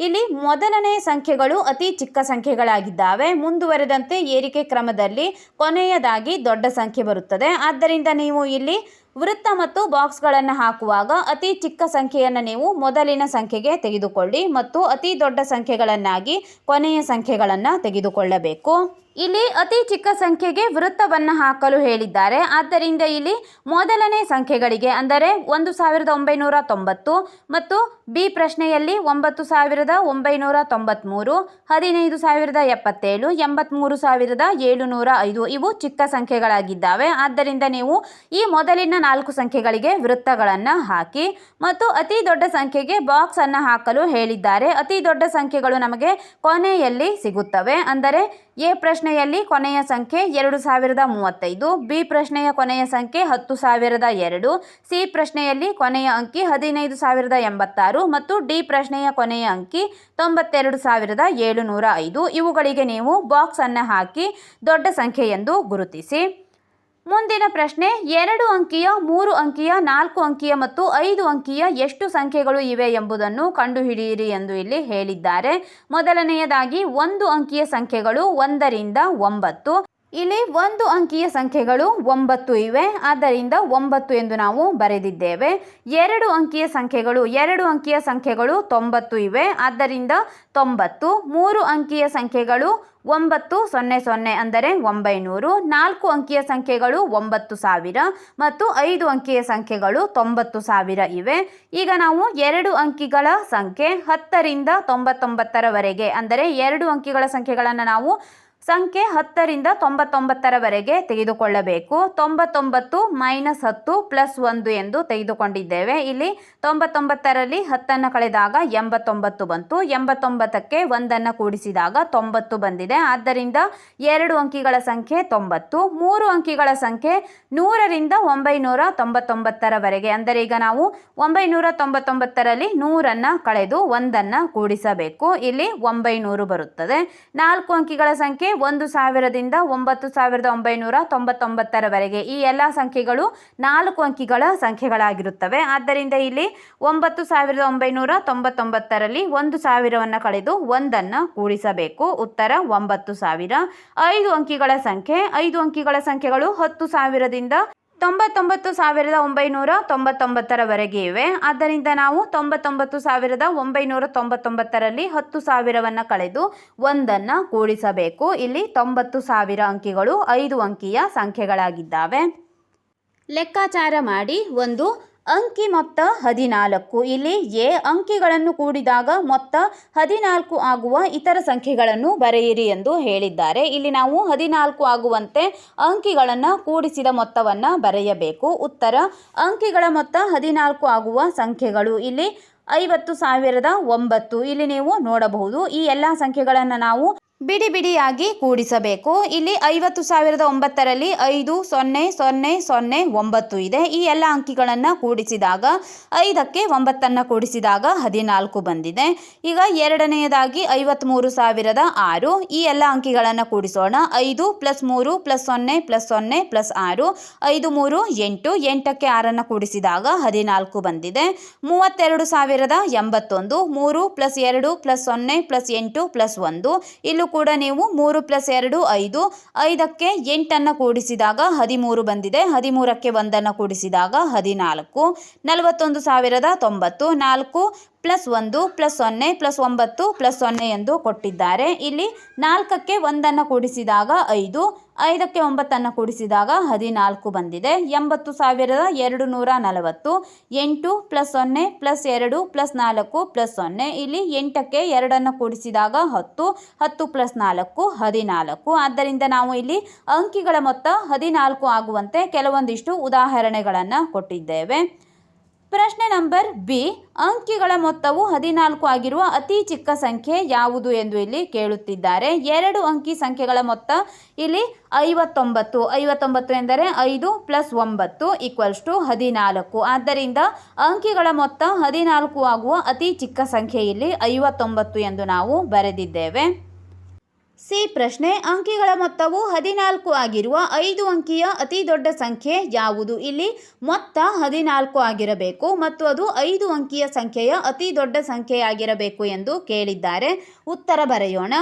ಇಲ್ಲಿ ಮೊದಲನೇ ಸಂಖ್ಯೆಗಳು ಅತಿ ಚಿಕ್ಕ ಸಂಖ್ಯೆಗಳಾಗಿದ್ದಾವೆ. ಮುಂದುವರೆದಂತೆ ಏರಿಕೆ ಕ್ರಮದಲ್ಲಿ ಕೊನೆಯದಾಗಿ ದೊಡ್ಡ ಸಂಖ್ಯೆ ಬರುತ್ತದೆ. ಆದ್ದರಿಂದ ನೀವು ಇಲ್ಲಿ ವೃತ್ತ ಮತ್ತು ಬಾಕ್ಸ್ಗಳನ್ನು ಹಾಕುವಾಗ ಅತಿ ಚಿಕ್ಕ ಸಂಖ್ಯೆಯನ್ನು ನೀವು ಮೊದಲಿನ ಸಂಖ್ಯೆಗೆ ತೆಗೆದುಕೊಳ್ಳಿ ಮತ್ತು ಅತಿ ದೊಡ್ಡ ಸಂಖ್ಯೆಗಳನ್ನಾಗಿ ಕೊನೆಯ ಸಂಖ್ಯೆಗಳನ್ನು ತೆಗೆದುಕೊಳ್ಳಬೇಕು. ಇಲ್ಲಿ ಅತಿ ಚಿಕ್ಕ ಸಂಖ್ಯೆಗೆ ವೃತ್ತವನ್ನು ಹಾಕಲು ಹೇಳಿದ್ದಾರೆ. ಆದ್ದರಿಂದ ಇಲ್ಲಿ ಮೊದಲನೇ ಸಂಖ್ಯೆಗಳಿಗೆ ಅಂದರೆ ಒಂದು ಸಾವಿರದ ಒಂಬೈನೂರ ತೊಂಬತ್ತು ಮತ್ತು ಬಿ ಪ್ರಶ್ನೆಯಲ್ಲಿ ಒಂಬತ್ತು ಸಾವಿರದ ಒಂಬೈನೂರ ತೊಂಬತ್ತ್ಮೂರು ಹದಿನೈದು ಸಾವಿರದ ಎಪ್ಪತ್ತೇಳು ಎಂಬತ್ತ್ಮೂರು ಸಾವಿರದ ಏಳುನೂರ ಐದು ಇವು ಚಿಕ್ಕ ಸಂಖ್ಯೆಗಳಾಗಿದ್ದಾವೆ. ಆದ್ದರಿಂದ ನೀವು ಈ ಮೊದಲಿನ ನಾಲ್ಕು ಸಂಖ್ಯೆಗಳಿಗೆ ವೃತ್ತಗಳನ್ನು ಹಾಕಿ ಮತ್ತು ಅತಿ ದೊಡ್ಡ ಸಂಖ್ಯೆಗೆ ಬಾಕ್ಸ್ ಅನ್ನು ಹಾಕಲು ಹೇಳಿದ್ದಾರೆ. ಅತಿ ದೊಡ್ಡ ಸಂಖ್ಯೆಗಳು ನಮಗೆ ಕೊನೆಯಲ್ಲಿ ಸಿಗುತ್ತವೆ. ಅಂದರೆ ಎ ಪ್ರಶ್ನೆಯಲ್ಲಿ ಕೊನೆಯ ಸಂಖ್ಯೆ ಎರಡು ಸಾವಿರದ ಮೂವತ್ತೈದು, ಬಿ ಪ್ರಶ್ನೆಯ ಕೊನೆಯ ಸಂಖ್ಯೆ ಹತ್ತು ಸಾವಿರದ ಎರಡು, ಸಿ ಪ್ರಶ್ನೆಯಲ್ಲಿ ಕೊನೆಯ ಅಂಕಿ ಹದಿನೈದು ಸಾವಿರದ ಎಂಬತ್ತಾರು ಮತ್ತು ಡಿ ಪ್ರಶ್ನೆಯ ಕೊನೆಯ ಅಂಕಿ ತೊಂಬತ್ತೆರಡು ಸಾವಿರದ ಏಳುನೂರ ಐದು. ಇವುಗಳಿಗೆ ನೀವು ಬಾಕ್ಸನ್ನು ಹಾಕಿ ದೊಡ್ಡ ಸಂಖ್ಯೆ ಎಂದು ಗುರುತಿಸಿ. ಮುಂದಿನ ಪ್ರಶ್ನೆ, ಎರಡು ಅಂಕಿಯ, ಮೂರು ಅಂಕಿಯ, ನಾಲ್ಕು ಅಂಕಿಯ ಮತ್ತು ಐದು ಅಂಕಿಯ ಎಷ್ಟು ಸಂಖ್ಯೆಗಳು ಇವೆ ಎಂಬುದನ್ನು ಕಂಡುಹಿಡಿಯಿರಿ ಎಂದು ಇಲ್ಲಿ ಹೇಳಿದ್ದಾರೆ. ಮೊದಲನೆಯದಾಗಿ, ಒಂದು ಅಂಕಿಯ ಸಂಖ್ಯೆಗಳು ಒಂದರಿಂದ ಒಂಬತ್ತು. ಇಲ್ಲಿ ಒಂದು ಅಂಕಿಯ ಸಂಖ್ಯೆಗಳು ಒಂಬತ್ತು ಇವೆ. ಆದ್ದರಿಂದ ಒಂಬತ್ತು ಎಂದು ನಾವು ಬರೆದಿದ್ದೇವೆ. ಎರಡು ಅಂಕಿಯ ಸಂಖ್ಯೆಗಳು ಎರಡು ಅಂಕಿಯ ಸಂಖ್ಯೆಗಳು ತೊಂಬತ್ತು ಇವೆ. ಆದ್ದರಿಂದ ತೊಂಬತ್ತು, ಮೂರು ಅಂಕಿಯ ಸಂಖ್ಯೆಗಳು ಒಂಬತ್ತು, ಸೊನ್ನೆ ಸೊನ್ನೆ ಅಂದರೆ ಒಂಬೈನೂರು, ನಾಲ್ಕು ಅಂಕಿಯ ಸಂಖ್ಯೆಗಳು ಒಂಬತ್ತು ಸಾವಿರ ಮತ್ತು ಐದು ಅಂಕಿಯ ಸಂಖ್ಯೆಗಳು ತೊಂಬತ್ತು ಸಾವಿರ ಇವೆ. ಈಗ ನಾವು ಎರಡು ಅಂಕಿಗಳ ಸಂಖ್ಯೆ ಹತ್ತರಿಂದ ತೊಂಬತ್ತೊಂಬತ್ತರವರೆಗೆ ಅಂದರೆ ಎರಡು ಅಂಕಿಗಳ ಸಂಖ್ಯೆಗಳನ್ನು ನಾವು ಸಂಖ್ಯೆ ಹತ್ತರಿಂದ ತೊಂಬತ್ತೊಂಬತ್ತರವರೆಗೆ ತೆಗೆದುಕೊಳ್ಳಬೇಕು. ತೊಂಬತ್ತೊಂಬತ್ತು ಮೈನಸ್ ಹತ್ತು ಪ್ಲಸ್ ಒಂದು ಎಂದು ತೆಗೆದುಕೊಂಡಿದ್ದೇವೆ. ಇಲ್ಲಿ ತೊಂಬತ್ತೊಂಬತ್ತರಲ್ಲಿ ಹತ್ತನ್ನು ಕಳೆದಾಗ ಎಂಬತ್ತೊಂಬತ್ತು ಬಂತು. ಎಂಬತ್ತೊಂಬತ್ತಕ್ಕೆ ಒಂದನ್ನು ಕೂಡಿಸಿದಾಗ ತೊಂಬತ್ತು ಬಂದಿದೆ. ಆದ್ದರಿಂದ ಎರಡು ಅಂಕಿಗಳ ಸಂಖ್ಯೆ ತೊಂಬತ್ತು. ಮೂರು ಅಂಕಿಗಳ ಸಂಖ್ಯೆ ನೂರರಿಂದ ಒಂಬೈನೂರ ತೊಂಬತ್ತೊಂಬತ್ತರವರೆಗೆ. ಅಂದರೆ ಈಗ ನಾವು ಒಂಬೈನೂರ ತೊಂಬತ್ತೊಂಬತ್ತರಲ್ಲಿ ನೂರನ್ನು ಕಳೆದು ಒಂದನ್ನು ಕೂಡಿಸಬೇಕು. ಇಲ್ಲಿ ಒಂಬೈನೂರು ಬರುತ್ತದೆ. ನಾಲ್ಕು ಅಂಕಿಗಳ ಸಂಖ್ಯೆ ಒಂದು ಸಾವಿರದಿಂದ ಒಂಬತ್ತು ಸಾವಿರದ ಒಂಬೈನೂರ ತೊಂಬತ್ತೊಂಬತ್ತರವರೆಗೆ ಈ ಎಲ್ಲ ಸಂಖ್ಯೆಗಳು ನಾಲ್ಕು ಅಂಕಿಗಳ ಸಂಖ್ಯೆಗಳಾಗಿರುತ್ತವೆ. ಆದ್ದರಿಂದ ಇಲ್ಲಿ ಒಂಬತ್ತು ಸಾವಿರದ ಒಂಬೈನೂರ ತೊಂಬತ್ತೊಂಬತ್ತರಲ್ಲಿ ಒಂದು ಸಾವಿರವನ್ನು ಕಳೆದು ಒಂದನ್ನು ಕೂಡಿಸಬೇಕು. ಉತ್ತರ ಒಂಬತ್ತು ಸಾವಿರ. ಐದು ಅಂಕಿಗಳ ಸಂಖ್ಯೆ. ಐದು ಅಂಕಿಗಳ ಸಂಖ್ಯೆಗಳು ಹತ್ತು ಸಾವಿರದಿಂದ ತೊಂಬತ್ತೊಂಬತ್ತು ಸಾವಿರದ ಒಂಬೈನೂರ ತೊಂಬತ್ತೊಂಬತ್ತರವರೆಗೆ ಇವೆ. ಆದ್ದರಿಂದ ನಾವು ತೊಂಬತ್ತೊಂಬತ್ತು ಸಾವಿರದ ಒಂಬೈನೂರ ತೊಂಬತ್ತೊಂಬತ್ತರಲ್ಲಿ ಹತ್ತು ಸಾವಿರವನ್ನು ಕಳೆದು ಒಂದನ್ನು ಕೂಡಿಸಬೇಕು. ಇಲ್ಲಿ ತೊಂಬತ್ತು ಸಾವಿರ ಅಂಕಿಗಳು ಐದು ಅಂಕಿಯ ಸಂಖ್ಯೆಗಳಾಗಿದ್ದಾವೆ. ಲೆಕ್ಕಾಚಾರ ಮಾಡಿ ಒಂದು ಅಂಕಿ ಮೊತ್ತ ಹದಿನಾಲ್ಕು. ಇಲ್ಲಿ ಎ ಅಂಕಿಗಳನ್ನು ಕೂಡಿದಾಗ ಮೊತ್ತ ಹದಿನಾಲ್ಕು ಆಗುವ ಇತರ ಸಂಖ್ಯೆಗಳನ್ನು ಬರೆಯಿರಿ ಎಂದು ಹೇಳಿದ್ದಾರೆ. ಇಲ್ಲಿ ನಾವು ಹದಿನಾಲ್ಕು ಆಗುವಂತೆ ಅಂಕಿಗಳನ್ನು ಕೂಡಿಸಿದ ಮೊತ್ತವನ್ನು ಬರೆಯಬೇಕು. ಉತ್ತರ, ಅಂಕಿಗಳ ಮೊತ್ತ ಹದಿನಾಲ್ಕು ಆಗುವ ಸಂಖ್ಯೆಗಳು. ಇಲ್ಲಿ ಐವತ್ತು ಸಾವಿರದ ಒಂಬತ್ತು. ಇಲ್ಲಿ ನೀವು ನೋಡಬಹುದು ಈ ಎಲ್ಲ ಸಂಖ್ಯೆಗಳನ್ನು ನಾವು ಬಿಡಿ ಬಿಡಿಯಾಗಿ ಕೂಡಿಸಬೇಕು. ಇಲ್ಲಿ ಐವತ್ತು ಸಾವಿರದ ಒಂಬತ್ತರಲ್ಲಿ ಐದು, ಸೊನ್ನೆ ಸೊನ್ನೆ ಸೊನ್ನೆ, ಒಂಬತ್ತು ಇದೆ. ಈ ಎಲ್ಲ ಅಂಕಿಗಳನ್ನು ಕೂಡಿಸಿದಾಗ ಐದಕ್ಕೆ ಒಂಬತ್ತನ್ನು ಕೂಡಿಸಿದಾಗ ಹದಿನಾಲ್ಕು ಬಂದಿದೆ. ಈಗ ಎರಡನೆಯದಾಗಿ ಐವತ್ತ್ಮೂರು ಸಾವಿರದ ಆರು. ಈ ಎಲ್ಲ ಅಂಕಿಗಳನ್ನು ಕೂಡಿಸೋಣ. ಐದು ಪ್ಲಸ್ ಮೂರು ಪ್ಲಸ್ ಸೊನ್ನೆ ಪ್ಲಸ್ ಸೊನ್ನೆ ಪ್ಲಸ್ ಆರು. ಐದು ಮೂರು ಎಂಟು. ಎಂಟಕ್ಕೆ ಆರನ್ನು ಕೂಡಿಸಿದಾಗ ಹದಿನಾಲ್ಕು ಬಂದಿದೆ. ಮೂವತ್ತೆರಡು ಸಾವಿರದ ಎಂಬತ್ತೊಂದು. ಮೂರು ಪ್ಲಸ್ ಎರಡು ಪ್ಲಸ್ ಸೊನ್ನೆ ಪ್ಲಸ್ ಎಂಟು ಪ್ಲಸ್ ಒಂದು. ಇಲ್ಲೂ ಕೂಡ ನೀವು ಮೂರು ಪ್ಲಸ್ ಎರಡು ಐದು, ಐದಕ್ಕೆ ಎಂಟನ್ನು ಕೂಡಿಸಿದಾಗ ಹದಿಮೂರು ಬಂದಿದೆ. ಹದಿಮೂರಕ್ಕೆ ಒಂದನ್ನು ಕೂಡಿಸಿದಾಗ ಹದಿನಾಲ್ಕು, ನಲವತ್ತೊಂದು ಸಾವಿರದ ತೊಂಬತ್ತು, ನಾಲ್ಕು ಪ್ಲಸ್ ಒಂದು ಪ್ಲಸ್ ಸೊನ್ನೆ ಪ್ಲಸ್ ಒಂಬತ್ತು ಪ್ಲಸ್ ಸೊನ್ನೆ ಎಂದು ಕೊಟ್ಟಿದ್ದಾರೆ. ಇಲ್ಲಿ ನಾಲ್ಕಕ್ಕೆ ಒಂದನ್ನು ಕೂಡಿಸಿದಾಗ ಐದು ಐದಕ್ಕೆ ಒಂಬತ್ತನ್ನು ಕೂಡಿಸಿದಾಗ ಹದಿನಾಲ್ಕು ಬಂದಿದೆ. ಎಂಬತ್ತು ಸಾವಿರದ ಎರಡು ನೂರ ನಲವತ್ತು, ಎಂಟು ಪ್ಲಸ್ ಸೊನ್ನೆ ಪ್ಲಸ್ ಎರಡು ಪ್ಲಸ್ ನಾಲ್ಕು ಪ್ಲಸ್ ಸೊನ್ನೆ, ಇಲ್ಲಿ ಎಂಟಕ್ಕೆ ಎರಡನ್ನು ಕೂಡಿಸಿದಾಗ ಹತ್ತು ಹತ್ತು ಪ್ಲಸ್ ನಾಲ್ಕು ಹದಿನಾಲ್ಕು. ಆದ್ದರಿಂದ ನಾವು ಇಲ್ಲಿ ಅಂಕಿಗಳ ಮೊತ್ತ ಹದಿನಾಲ್ಕು ಆಗುವಂತೆ ಕೆಲವೊಂದಿಷ್ಟು ಉದಾಹರಣೆಗಳನ್ನು ಕೊಟ್ಟಿದ್ದೇವೆ. ಪ್ರಶ್ನೆ ನಂಬರ್ ಬಿ, ಅಂಕಿಗಳ ಮೊತ್ತವು ಹದಿನಾಲ್ಕು ಆಗಿರುವ ಅತಿ ಚಿಕ್ಕ ಸಂಖ್ಯೆ ಯಾವುದು ಎಂದು ಇಲ್ಲಿ ಕೇಳುತ್ತಿದ್ದಾರೆ. ಎರಡು ಅಂಕಿ ಸಂಖ್ಯೆಗಳ ಮೊತ್ತ ಇಲ್ಲಿ ಐವತ್ತೊಂಬತ್ತು. ಐವತ್ತೊಂಬತ್ತು ಎಂದರೆ ಐದು ಪ್ಲಸ್ ಒಂಬತ್ತು ಈಕ್ವಲ್ಸ್ ಟು ಹದಿನಾಲ್ಕು. ಆದ್ದರಿಂದ ಅಂಕಿಗಳ ಮೊತ್ತ ಹದಿನಾಲ್ಕು ಆಗುವ ಅತಿ ಚಿಕ್ಕ ಸಂಖ್ಯೆ ಇಲ್ಲಿ ಐವತ್ತೊಂಬತ್ತು ಎಂದು ನಾವು ಬರೆದಿದ್ದೇವೆ. ಸಿ ಪ್ರಶ್ನೆ, ಅಂಕಿಗಳ ಮೊತ್ತವು ಹದಿನಾಲ್ಕು ಆಗಿರುವ ಐದು ಅಂಕಿಯ ಅತಿ ದೊಡ್ಡ ಸಂಖ್ಯೆ ಯಾವುದು? ಇಲ್ಲಿ ಮೊತ್ತ ಹದಿನಾಲ್ಕು ಆಗಿರಬೇಕು ಮತ್ತು ಅದು ಐದು ಅಂಕಿಯ ಸಂಖ್ಯೆಯ ಅತಿ ದೊಡ್ಡ ಸಂಖ್ಯೆಯಾಗಿರಬೇಕು ಎಂದು ಕೇಳಿದ್ದಾರೆ. ಉತ್ತರ ಬರೆಯೋಣ.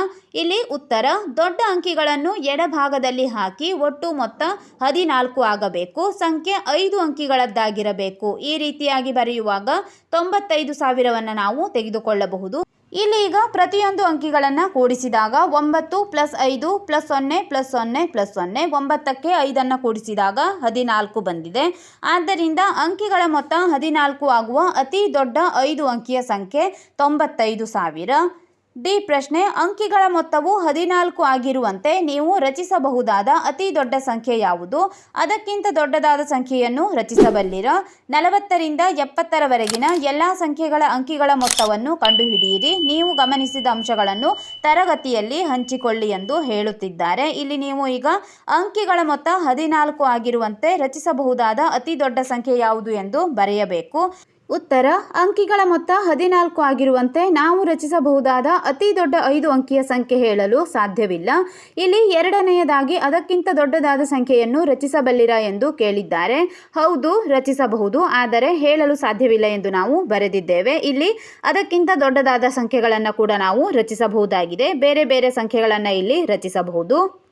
ಇಲ್ಲಿ ಉತ್ತರ, ದೊಡ್ಡ ಅಂಕಿಗಳನ್ನು ಎಡಭಾಗದಲ್ಲಿ ಹಾಕಿ ಒಟ್ಟು ಮೊತ್ತ ಹದಿನಾಲ್ಕು ಆಗಬೇಕು, ಸಂಖ್ಯೆ ಐದು ಅಂಕಿಗಳದ್ದಾಗಿರಬೇಕು. ಈ ರೀತಿಯಾಗಿ ಬರೆಯುವಾಗ ತೊಂಬತ್ತೈದು ಸಾವಿರವನ್ನು ನಾವು ತೆಗೆದುಕೊಳ್ಳಬಹುದು. ಇಲ್ಲಿ ಈಗ ಪ್ರತಿಯೊಂದು ಅಂಕಿಗಳನ್ನು ಕೂಡಿಸಿದಾಗ ಒಂಬತ್ತು ಪ್ಲಸ್ ಐದು ಪ್ಲಸ್ ಸೊನ್ನೆ ಪ್ಲಸ್ ಸೊನ್ನೆ ಪ್ಲಸ್ ಸೊನ್ನೆ, ಒಂಬತ್ತಕ್ಕೆ ಐದನ್ನು ಕೂಡಿಸಿದಾಗ ಹದಿನಾಲ್ಕು ಬಂದಿದೆ. ಆದ್ದರಿಂದ ಅಂಕಿಗಳ ಮೊತ್ತ ಹದಿನಾಲ್ಕು ಆಗುವ ಅತಿ ದೊಡ್ಡ ಐದು ಅಂಕಿಯ ಸಂಖ್ಯೆ ತೊಂಬತ್ತೈದು ಸಾವಿರ. ಡಿ ಪ್ರಶ್ನೆ, ಅಂಕಿಗಳ ಮೊತ್ತವು ಹದಿನಾಲ್ಕು ಆಗಿರುವಂತೆ ನೀವು ರಚಿಸಬಹುದಾದ ಅತಿ ದೊಡ್ಡ ಸಂಖ್ಯೆ ಯಾವುದು? ಅದಕ್ಕಿಂತ ದೊಡ್ಡದಾದ ಸಂಖ್ಯೆಯನ್ನು ರಚಿಸಬಲ್ಲಿರ. ನಲವತ್ತರಿಂದ ಎಪ್ಪತ್ತರವರೆಗಿನ ಎಲ್ಲ ಸಂಖ್ಯೆಗಳ ಅಂಕಿಗಳ ಮೊತ್ತವನ್ನು ಕಂಡುಹಿಡಿಯಿರಿ. ನೀವು ಗಮನಿಸಿದ ಅಂಶಗಳನ್ನು ತರಗತಿಯಲ್ಲಿ ಹಂಚಿಕೊಳ್ಳಿ ಎಂದು ಹೇಳುತ್ತಿದ್ದಾರೆ. ಇಲ್ಲಿ ನೀವು ಈಗ ಅಂಕಿಗಳ ಮೊತ್ತ ಹದಿನಾಲ್ಕು ಆಗಿರುವಂತೆ ರಚಿಸಬಹುದಾದ ಅತಿ ದೊಡ್ಡ ಸಂಖ್ಯೆ ಯಾವುದು ಎಂದು ಬರೆಯಬೇಕು. ಉತ್ತರ, ಅಂಕಿಗಳ ಮೊತ್ತ ಹದಿನಾಲ್ಕು ಆಗಿರುವಂತೆ ನಾವು ರಚಿಸಬಹುದಾದ ಅತಿ ದೊಡ್ಡ ಐದು ಅಂಕಿಯ ಸಂಖ್ಯೆ ಹೇಳಲು ಸಾಧ್ಯವಿಲ್ಲ. ಇಲ್ಲಿ ಎರಡನೆಯದಾಗಿ ಅದಕ್ಕಿಂತ ದೊಡ್ಡದಾದ ಸಂಖ್ಯೆಯನ್ನು ರಚಿಸಬಲ್ಲಿರ ಎಂದು ಕೇಳಿದ್ದಾರೆ. ಹೌದು, ರಚಿಸಬಹುದು, ಆದರೆ ಹೇಳಲು ಸಾಧ್ಯವಿಲ್ಲ ಎಂದು ನಾವು ಬರೆದಿದ್ದೇವೆ. ಇಲ್ಲಿ ಅದಕ್ಕಿಂತ ದೊಡ್ಡದಾದ ಸಂಖ್ಯೆಗಳನ್ನು ಕೂಡ ನಾವು ರಚಿಸಬಹುದಾಗಿದೆ. ಬೇರೆ ಬೇರೆ ಸಂಖ್ಯೆಗಳನ್ನು ಇಲ್ಲಿ ರಚಿಸಬಹುದು.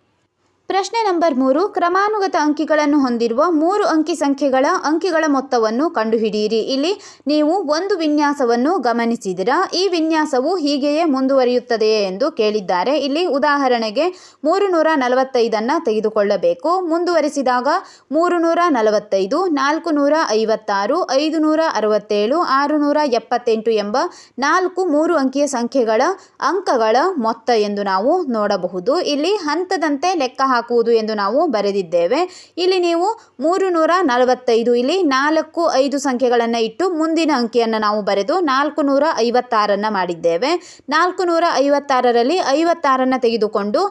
ಪ್ರಶ್ನೆ ನಂಬರ್ ಮೂರು, ಕ್ರಮಾನುಗತ ಅಂಕಿಗಳನ್ನು ಹೊಂದಿರುವ ಮೂರು ಅಂಕಿ ಸಂಖ್ಯೆಗಳ ಅಂಕಿಗಳ ಮೊತ್ತವನ್ನು ಕಂಡುಹಿಡಿಯಿರಿ. ಇಲ್ಲಿ ನೀವು ಒಂದು ವಿನ್ಯಾಸವನ್ನು ಗಮನಿಸಿದಿರಾ. ಈ ವಿನ್ಯಾಸವು ಹೀಗೆಯೇ ಮುಂದುವರಿಯುತ್ತದೆಯೇ ಎಂದು ಕೇಳಿದ್ದಾರೆ. ಇಲ್ಲಿ ಉದಾಹರಣೆಗೆ ಮೂರು ನೂರ ನಲವತ್ತೈದನ್ನು ತೆಗೆದುಕೊಳ್ಳಬೇಕು. ಮುಂದುವರಿಸಿದಾಗ ಮೂರು ನೂರ ನಲವತ್ತೈದು ನಾಲ್ಕು ನೂರ ಐವತ್ತಾರು ಐದು ನೂರ ಅರವತ್ತೇಳು ಆರು ನೂರ ಎಪ್ಪತ್ತೆಂಟು ಎಂಬ ನಾಲ್ಕು ಮೂರು ಅಂಕಿಯ ಸಂಖ್ಯೆಗಳ ಅಂಕಗಳ ಮೊತ್ತ ಎಂದು ನಾವು ನೋಡಬಹುದು. ಇಲ್ಲಿ ಹಂತದಂತೆ ಲೆಕ್ಕ ಹಾಕುವುದು ಎಂದು ನಾವು ಬರೆದಿದ್ದೇವೆ. ಇಲ್ಲಿ ನೀವು ಮೂರು ನೂರ ನಲವತ್ತೈದು ಇಲ್ಲಿ ನಾಲ್ಕು ಐದು ಸಂಖ್ಯೆಗಳನ್ನು ಇಟ್ಟು ಮುಂದಿನ ಅಂಕಿಯನ್ನು ನಾವು ಬರೆದು ನಾಲ್ಕು ನೂರ ಐವತ್ತಾರನ್ನು ಮಾಡಿದ್ದೇವೆ. ನಾಲ್ಕು ನೂರ ಐವತ್ತಾರರಲ್ಲಿ ಐವತ್ತಾರನ್ನು ತೆಗೆದುಕೊಂಡು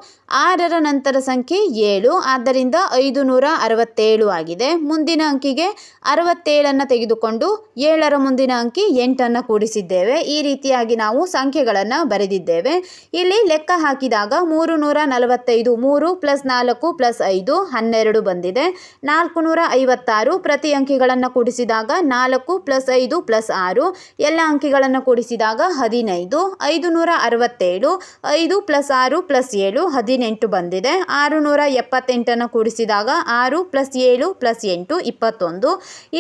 ಆರರ ನಂತರ ಸಂಖ್ಯೆ ಏಳು, ಆದ್ದರಿಂದ ಐದು ನೂರ ಅರವತ್ತೇಳು ಆಗಿದೆ. ಮುಂದಿನ ಅಂಕಿಗೆ ಅರವತ್ತೇಳನ್ನು ತೆಗೆದುಕೊಂಡು ಏಳರ ಮುಂದಿನ ಅಂಕಿ ಎಂಟನ್ನು ಕೂಡಿಸಿದ್ದೇವೆ. ಈ ರೀತಿಯಾಗಿ ನಾವು ಸಂಖ್ಯೆಗಳನ್ನು ಬರೆದಿದ್ದೇವೆ. ಇಲ್ಲಿ ಲೆಕ್ಕ ಹಾಕಿದಾಗ ಮೂರು ನೂರ ನಲವತ್ತೈದು ಮೂರು ಪ್ಲಸ್ ನಾಲ್ಕು ಪ್ಲಸ್ ಐದು ಹನ್ನೆರಡು ಬಂದಿದೆ. ನಾಲ್ಕು ನೂರ ಐವತ್ತಾರು ಪ್ರತಿ ಅಂಕಿಗಳನ್ನು ಕೂಡಿಸಿದಾಗ ನಾಲ್ಕು ಪ್ಲಸ್ ಐದು ಪ್ಲಸ್ ಆರು. ಎಲ್ಲ ಅಂಕಿಗಳನ್ನು ಕೂಡಿಸಿದಾಗ ಹದಿನೈದು. ಐದು ನೂರ ಅರವತ್ತೇಳು ಐದು ಪ್ಲಸ್ ಆರು ಪ್ಲಸ್ ಏಳು ಹದಿನೆಂಟು ಬಂದಿದೆ. ಆರು ನೂರ ಎಪ್ಪತ್ತೆಂಟನ್ನು ಕೂಡಿಸಿದಾಗ ಆರು ಪ್ಲಸ್ ಏಳು ಪ್ಲಸ್ ಎಂಟು ಇಪ್ಪತ್ತೊಂದು.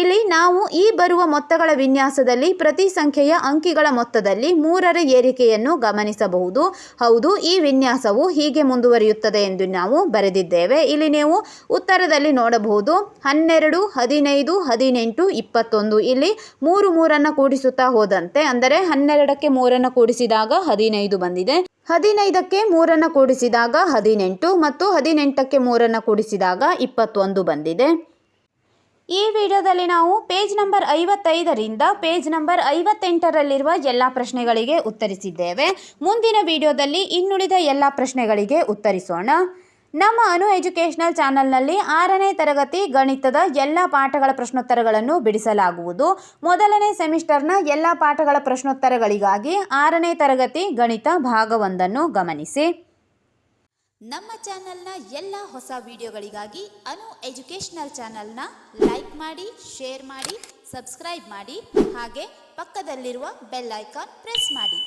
ಇಲ್ಲಿ ನಾವು ಈ ಬರುವ ಮೊತ್ತಗಳ ವಿನ್ಯಾಸದಲ್ಲಿ ಪ್ರತಿ ಸಂಖ್ಯೆಯ ಅಂಕಿಗಳ ಮೊತ್ತದಲ್ಲಿ ಮೂರರ ಏರಿಕೆಯನ್ನು ಗಮನಿಸಬಹುದು. ಹೌದು, ಈ ವಿನ್ಯಾಸವು ಹೀಗೆ ಮುಂದುವರಿಯುತ್ತದೆ ಎಂದು ನಾವು ಬರೆದಿದ್ದೇವೆ. ಇಲ್ಲಿ ನೀವು ಉತ್ತರದಲ್ಲಿ ನೋಡಬಹುದು ಹನ್ನೆರಡು, ಹದಿನೈದು, ಹದಿನೆಂಟು, ಇಪ್ಪತ್ತೊಂದು. ಇಲ್ಲಿ ಮೂರು ಮೂರನ್ನು ಕೂಡಿಸುತ್ತಾ ಹೋದಂತೆ, ಅಂದರೆ ಹನ್ನೆರಡಕ್ಕೆ ಮೂರನ್ನು ಕೂಡಿಸಿದಾಗ ಹದಿನೈದು ಬಂದಿದೆ. ಹದಿನೈದಕ್ಕೆ ಮೂರನ್ನು ಕೂಡಿಸಿದಾಗ ಹದಿನೆಂಟು ಮತ್ತು ಹದಿನೆಂಟಕ್ಕೆ ಮೂರನ್ನು ಕೂಡಿಸಿದಾಗ ಇಪ್ಪತ್ತೊಂದು ಬಂದಿದೆ. ಈ ವಿಡಿಯೋದಲ್ಲಿ ನಾವು ಪೇಜ್ ನಂಬರ್ ಐವತ್ತೈದರಿಂದ ಪೇಜ್ ನಂಬರ್ ಐವತ್ತೆಂಟರಲ್ಲಿರುವ ಎಲ್ಲ ಪ್ರಶ್ನೆಗಳಿಗೆ ಉತ್ತರಿಸಿದ್ದೇವೆ. ಮುಂದಿನ ವಿಡಿಯೋದಲ್ಲಿ ಇನ್ನುಳಿದ ಎಲ್ಲ ಪ್ರಶ್ನೆಗಳಿಗೆ ಉತ್ತರಿಸೋಣ. ನಮ್ಮ ಅನು ಎಜುಕೇಷನಲ್ ಚಾನಲ್ನಲ್ಲಿ ಆರನೇ ತರಗತಿ ಗಣಿತದ ಎಲ್ಲ ಪಾಠಗಳ ಪ್ರಶ್ನೋತ್ತರಗಳನ್ನು ಬಿಡಿಸಲಾಗುವುದು. ಮೊದಲನೇ ಸೆಮಿಸ್ಟರ್ನ ಎಲ್ಲ ಪಾಠಗಳ ಪ್ರಶ್ನೋತ್ತರಗಳಿಗಾಗಿ ಆರನೇ ತರಗತಿ ಗಣಿತ ಭಾಗವೊಂದನ್ನು ಗಮನಿಸಿ. ನಮ್ಮ ಚಾನೆಲ್ನ ಎಲ್ಲ ಹೊಸ ವಿಡಿಯೋಗಳಿಗಾಗಿ ಅನು ಎಜುಕೇಷನಲ್ ಚಾನೆಲ್ನ ಲೈಕ್ ಮಾಡಿ, ಶೇರ್ ಮಾಡಿ, ಸಬ್ಸ್ಕ್ರೈಬ್ ಮಾಡಿ, ಹಾಗೆ ಪಕ್ಕದಲ್ಲಿರುವ ಬೆಲ್ ಐಕಾನ್ ಪ್ರೆಸ್ ಮಾಡಿ.